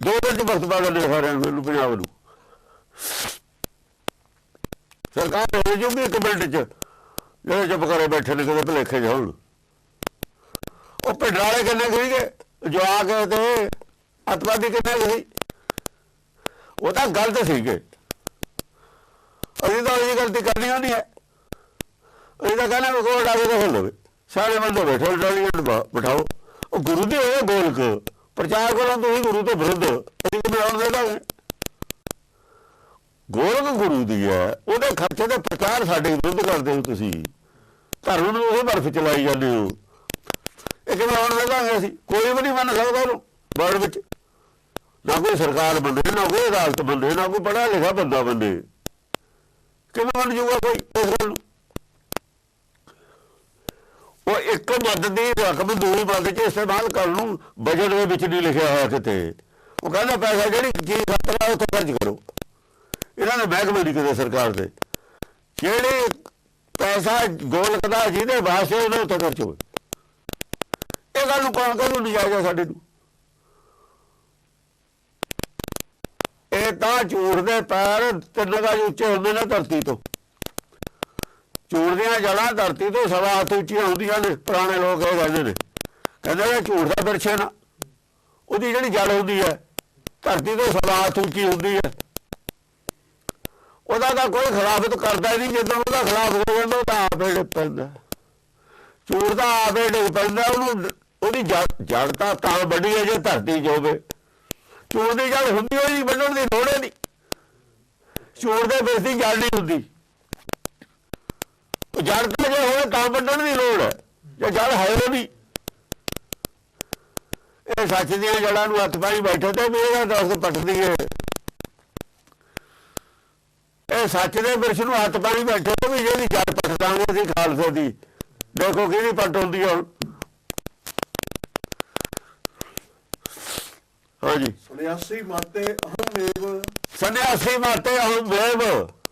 ਦੋ ਦਿਨ ਵਕਤ ਪਾ ਦਿੰਦੇ ਸਾਰਿਆਂ ਨੂੰ ਪੰਜਾਬ ਨੂੰ। ਸਰਕਾਰ ਹੋ ਜੂਗੀ ਇੱਕ ਮਿੰਟ ਚ। ਜਿਹੜੇ ਚੁੱਪ ਕਰੇ ਬੈਠੇ ਨੇ, ਕਿਤੇ ਭਲੇਖੇ ਜਾਉਣ ਉਹ ਪਿੰਡ ਵਾਲੇ ਕਿੰਨੇ ਸੀਗੇ ਜਵਾਕ ਆ ਤੇ ਅਤਵਾਦੀ ਕਿੰਨੇ ਸੀ? ਉਹ ਤਾਂ ਗਲਤ ਸੀਗੇ। ਅਸੀਂ ਤਾਂ ਇਹ ਗਲਤੀ ਕਰਨੀ ਨਹੀਂ ਹੈ। ਅਸੀਂ ਤਾਂ ਕਹਿੰਦੇ ਕੋਲ ਆ ਕੇ ਦੇਖ ਲਵੇ ਸਾਰੇ ਬੰਦੇ ਬੈਠੋ ਡਾਲੀਆਂ ਬਿਠਾਓ। ਉਹ ਗੁਰੂ ਦੇ ਹੋਏ ਗੋਲਕ। ਪ੍ਰਚਾਰ ਕਰੋ ਤੁਸੀਂ ਗੁਰੂ ਤੋਂ ਵਿਰੁੱਧ। ਅਸੀਂ ਕਿਵੇਂ ਆਉਣ ਦੇ ਦਾਂਗੇ ਗੋਲਕ ਗੁਰੂ ਦੀ ਹੈ। ਉਹਦੇ ਖਰਚੇ ਤੇ ਪ੍ਰਚਾਰ ਸਾਡੇ ਵਿਰੁੱਧ ਕਰਦੇ ਹੋ ਤੁਸੀਂ। ਧਰਮ ਨੂੰ ਉਹ ਬਰਫ ਚਲਾਈ ਜਾਂਦੇ ਹੋ। ਇਹ ਕਿਵੇਂ ਹੁਣ ਵੇਖਾਂਗੇ ਅਸੀਂ। ਕੋਈ ਵੀ ਨਹੀਂ ਮੰਨ ਸਕਦਾ ਉਹਨੂੰ ਵਰਡ ਵਿੱਚ। ਨਾ ਕੋਈ ਸਰਕਾਰ ਬੰਦੇ, ਨਾ ਕੋਈ ਅਦਾਲਤ ਬੰਦੇ, ਨਾ ਕੋਈ ਪੜਾ ਲਿਖਿਆ ਬੰਦਾ ਬੰਦੇ। ਕਿਵੇਂ ਮੰਨ ਜੂਗਾ ਕੋਈ ਇਸ ਗੱਲ ਨੂੰ? ਉਹ ਇੱਕ ਮਦਦ ਦੀ ਰਕਮ ਦੂਰੀ ਮਦਦ ਚ ਇਸਤੇਮਾਲ ਕਰਨ ਨੂੰ ਬਜਟ ਦੇ ਵਿੱਚ ਨਹੀਂ ਲਿਖਿਆ ਹੋਇਆ ਕਿਤੇ। ਉਹ ਕਹਿੰਦਾ ਪੈਸਾ ਜਿਹੜੀ ਚੀਜ਼ ਖਤਰਾ ਉੱਥੇ ਖਰਚ ਕਰੋ। ਇਹਨਾਂ ਨੇ ਮਹਿਕਮੇ ਨਹੀਂ ਕਿਤੇ ਸਰਕਾਰ ਦੇ। ਜਿਹੜੇ ਪੈਸਾ ਗੋਲਕ ਦਾ ਜਿਹਦੇ ਵਾਸਤੇ ਉਹਨੇ ਉੱਤੇ ਖਰਚ ਹੋਵੇ। ਇਹ ਗੱਲ ਨੂੰ ਕੌਣ ਕਦੋਂ ਨਜਾਇਜ਼ ਆ ਸਾਡੇ ਨੂੰ। ਇਹ ਤਾਂ ਝੂਠ ਦੇ ਪੈਰ ਤਿੰਨ ਗਜ ਉੱਚੇ ਹੁੰਦੇ ਨੇ ਧਰਤੀ ਤੋਂ। ਝੂਠ ਦੀਆਂ ਜੜਾਂ ਧਰਤੀ ਤੋਂ ਸਵਾ ਹੱਥ ਉੱਚੀਆਂ ਹੁੰਦੀਆਂ ਨੇ, ਪੁਰਾਣੇ ਲੋਕ ਇਹ ਕਹਿੰਦੇ ਨੇ। ਕਹਿੰਦੇ ਨੇ ਝੂਠ ਦਾ ਬਿਰਛੇ ਨਾ ਉਹਦੀ ਜਿਹੜੀ ਜੜ ਹੁੰਦੀ ਹੈ, ਧਰਤੀ ਤੋਂ ਸਵਾ ਹੱਥ ਉੱਚੀ ਹੁੰਦੀ ਹੈ। ਉਹਦਾ ਤਾਂ ਕੋਈ ਖਿਲਾਫਤ ਕਰਦਾ ਹੀ ਨਹੀਂ, ਜਦੋਂ ਉਹਦਾ ਖਿਲਾਫ ਹੋ ਜਾਂਦਾ, ਉਹ ਤਾਂ ਆਪੇ ਡਿੱਗ ਪੈਂਦਾ। ਝੂਠ ਦਾ ਆਪੇ ਡਿੱਗ ਪੈਂਦਾ, ਉਹਨੂੰ ਉਹਦੀ ਜੜ ਤਾਂ ਤਾਂ ਵੱਡੀ ਹੈ ਜੇ ਧਰਤੀ 'ਚ ਹੋਵੇ। ਝੂਠ ਦੀ ਜੜ ਹੁੰਦੀ ਹੋਈ ਵੱਢਣ ਦੀ ਲੋੜ ਹੀ ਨਹੀਂ। ਝੂਠ ਦੇ ਵਿੱਚ ਦੀ ਜੜ ਨਹੀਂ ਹੁੰਦੀ। ਉਹ ਜੜ ਤਾਂ ਜੇ ਹੋਵੇ ਤਾਂ ਵੱਢਣ ਦੀ ਲੋੜ ਹੈ, ਜੇ ਜੜ ਹੈ ਹੀ ਨਹੀਂ। ਇਹ ਸੱਚ ਦੀਆਂ ਜੜਾਂ ਨੂੰ ਹੱਥ ਪਾਈ ਬੈਠੇ ਤੇ ਵੀ ਇਹਦਾ ਦਸ ਪੱਟਦੀ ਹੈ ਇਹ ਸੱਚ ਦੇ ਬਿਰਸ਼ ਨੂੰ ਹੱਥ ਪਾਈ ਬੈਠੇ ਵੀ ਜਿਹਦੀ ਜੜ ਪੱਟ ਦਾਂਗੇ ਅਸੀਂ ਖਾਲਸੇ ਦੀ। ਦੇਖੋ ਕਿਹਦੀ ਪੱਟ ਹੁੰਦੀ ਹੈ ਹਾਂਜੀ। ਸੰਨਿਆਸੀ ਮਾਤੇ ਅਹਮੇਵ। ਸੰਨਿਆਸੀ ਮਾਤੇ ਅਹੰ ਵੇਵ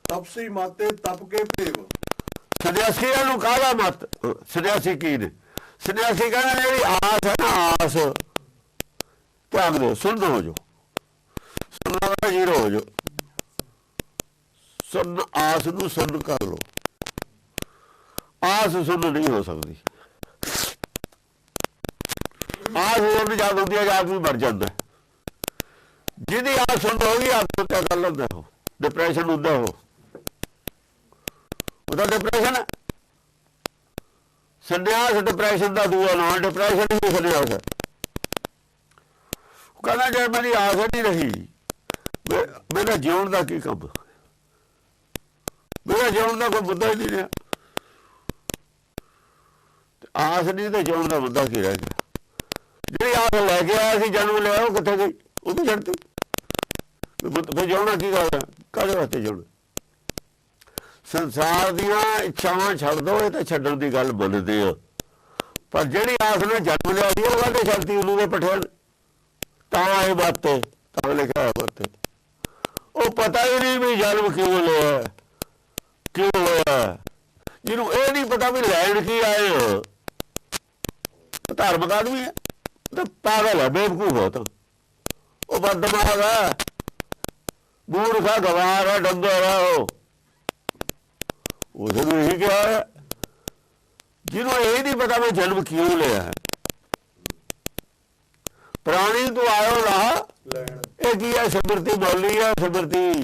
ਤਪਸੀ ਮਾਤੇ ਤਪ ਕੇ ਭੇਵ। ਸੰਨਿਆਸੀਆਂ ਨੂੰ ਕਾਹਦਾ ਮਤ? ਸੰਨਿਆਸੀ ਕੀ ਨੇ? ਸੰਨਿਆਸੀ ਕਹਿੰਦਾ ਜਿਹੜੀ ਆਸ ਹੈ ਨਾ ਆਸ। ਧਿਆਨ ਦਿਓ ਸੁਣ ਹੋ ਜੋ ਸੁਣਨਾ ਦਾ ਜੀਰੋ ਹੋ ਜੋ ਸੁਣ ਆਸ ਨੂੰ ਸੁਣ ਕਰ ਲੋ ਆਸ ਸੁਣ ਨਹੀਂ ਹੋ ਸਕਦੀ। ਆਸ ਹੋਰ ਜਦ ਹੁੰਦੀ ਹੈ ਜਦ ਆਦਮੀ ਮਰ ਜਾਂਦਾ ਹੈ। ਜਿਹਦੀ ਆਸ ਹੁੰਦਾ ਹੋ ਗਈ ਆਪ ਤੋਂ ਕਰ ਲੈਂਦਾ ਉਹ ਡਿਪਰੈਸ਼ਨ ਹੁੰਦਾ ਉਹ। ਉਹਦਾ ਡਿਪਰੈਸ਼ਨ ਹੈ। ਸੰਨਿਆਸ ਡਿਪਰੈਸ਼ਨ ਦਾ ਦੂਆ ਨਾਮ ਡਿਪਰੈਸ਼ਨ ਹੀ ਸੰਨਿਆਸ ਹੈ। ਕਹਿੰਦਾ, ਜੇ ਮੇਰੀ ਆਸ ਨਹੀਂ ਰਹੀ ਮੇਰਾ ਜਿਉਣ ਦਾ ਕੀ ਕੰਮ? ਮੇਰਾ ਜਿਉਣ ਦਾ ਕੋਈ ਮੁੱਦਾ ਹੀ ਨਹੀਂ ਰਿਹਾ। ਆਸ ਨਹੀਂ ਤੇ ਜਿਉਣ ਦਾ ਮੁੱਦਾ ਕੀ ਰਹਿ ਗਿਆ? ਜਿਹੜੀ ਆਸ ਲੈ ਕੇ ਆਇਆ ਸੀ, ਜਨਮ ਲਿਆ, ਉਹ ਕਿੱਥੇ ਗਈ? ਉਹ ਵੀ ਛੱਡਤੀ। ਫਿਰ ਜਾਉਣਾ ਕੀ ਕਰਦਾ ਕਾਹਦੇ ਵਾਸਤੇ ਜਿਉਣਾ ਸੰਸਾਰ ਦੀਆਂ ਇੱਛਾਵਾਂ ਛੱਡ ਦੋ, ਇਹ ਤਾਂ ਛੱਡਣ ਦੀ ਗੱਲ ਮੰਨਦੇ ਆ ਪਰ ਜਿਹੜੀ ਆਸ ਨੇ ਜਨਮ ਲਿਆ ਸੀ, ਉਹ ਕਹਿੰਦੇ ਛੱਡਤੀ? ਉਹਨੂੰ ਦੇ ਪਠਿਆਣ ਤਾਂ ਇਹ ਬਾਤੇ ਤਾਂ ਲਿਖਿਆ ਹੈ ਬਾਤੇ ਉਹ ਪਤਾ ਹੀ ਨਹੀਂ ਵੀ ਜਨਮ ਕਿਉਂ ਲਿਆ ਕਿਉਂ ਹੋਇਆ ਜਿਹਨੂੰ ਇਹ ਨਹੀਂ ਪਤਾ ਵੀ ਲੈਣ ਕੀ ਆਏ ਹੋ। ਧਾਰਮਿਕ ਆਦਮੀ ਹੈ। ਉਹ ਤਾਂ ਪਾਗਲ ਹੈ, ਬੇਵਕੂਫ ਹੋ ਤਾਂ। ਉਹ ਬਦਮਾਗ ਹੈ ਮੂਰਖਾ ਗਵਾਰ ਹੈ ਡੰਗਰ ਹੈ ਉਹ। ਉਹਦੇ ਨੂੰ ਇਹ ਕਿਹਾ ਹੈ ਜਿਹਨੂੰ ਇਹ ਨਹੀਂ ਪਤਾ ਮੈਂ ਜਨਮ ਕਿਉਂ ਲਿਆ ਹੈ। ਪ੍ਰਾਣੀ ਤੋਂ ਆਇਓ ਲਾ ਲੈਣ। ਇਹ ਕੀ ਹੈ ਸਿਮਰਤੀ ਬੋਲੀ ਹੈ ਸਿਮਰਤੀ।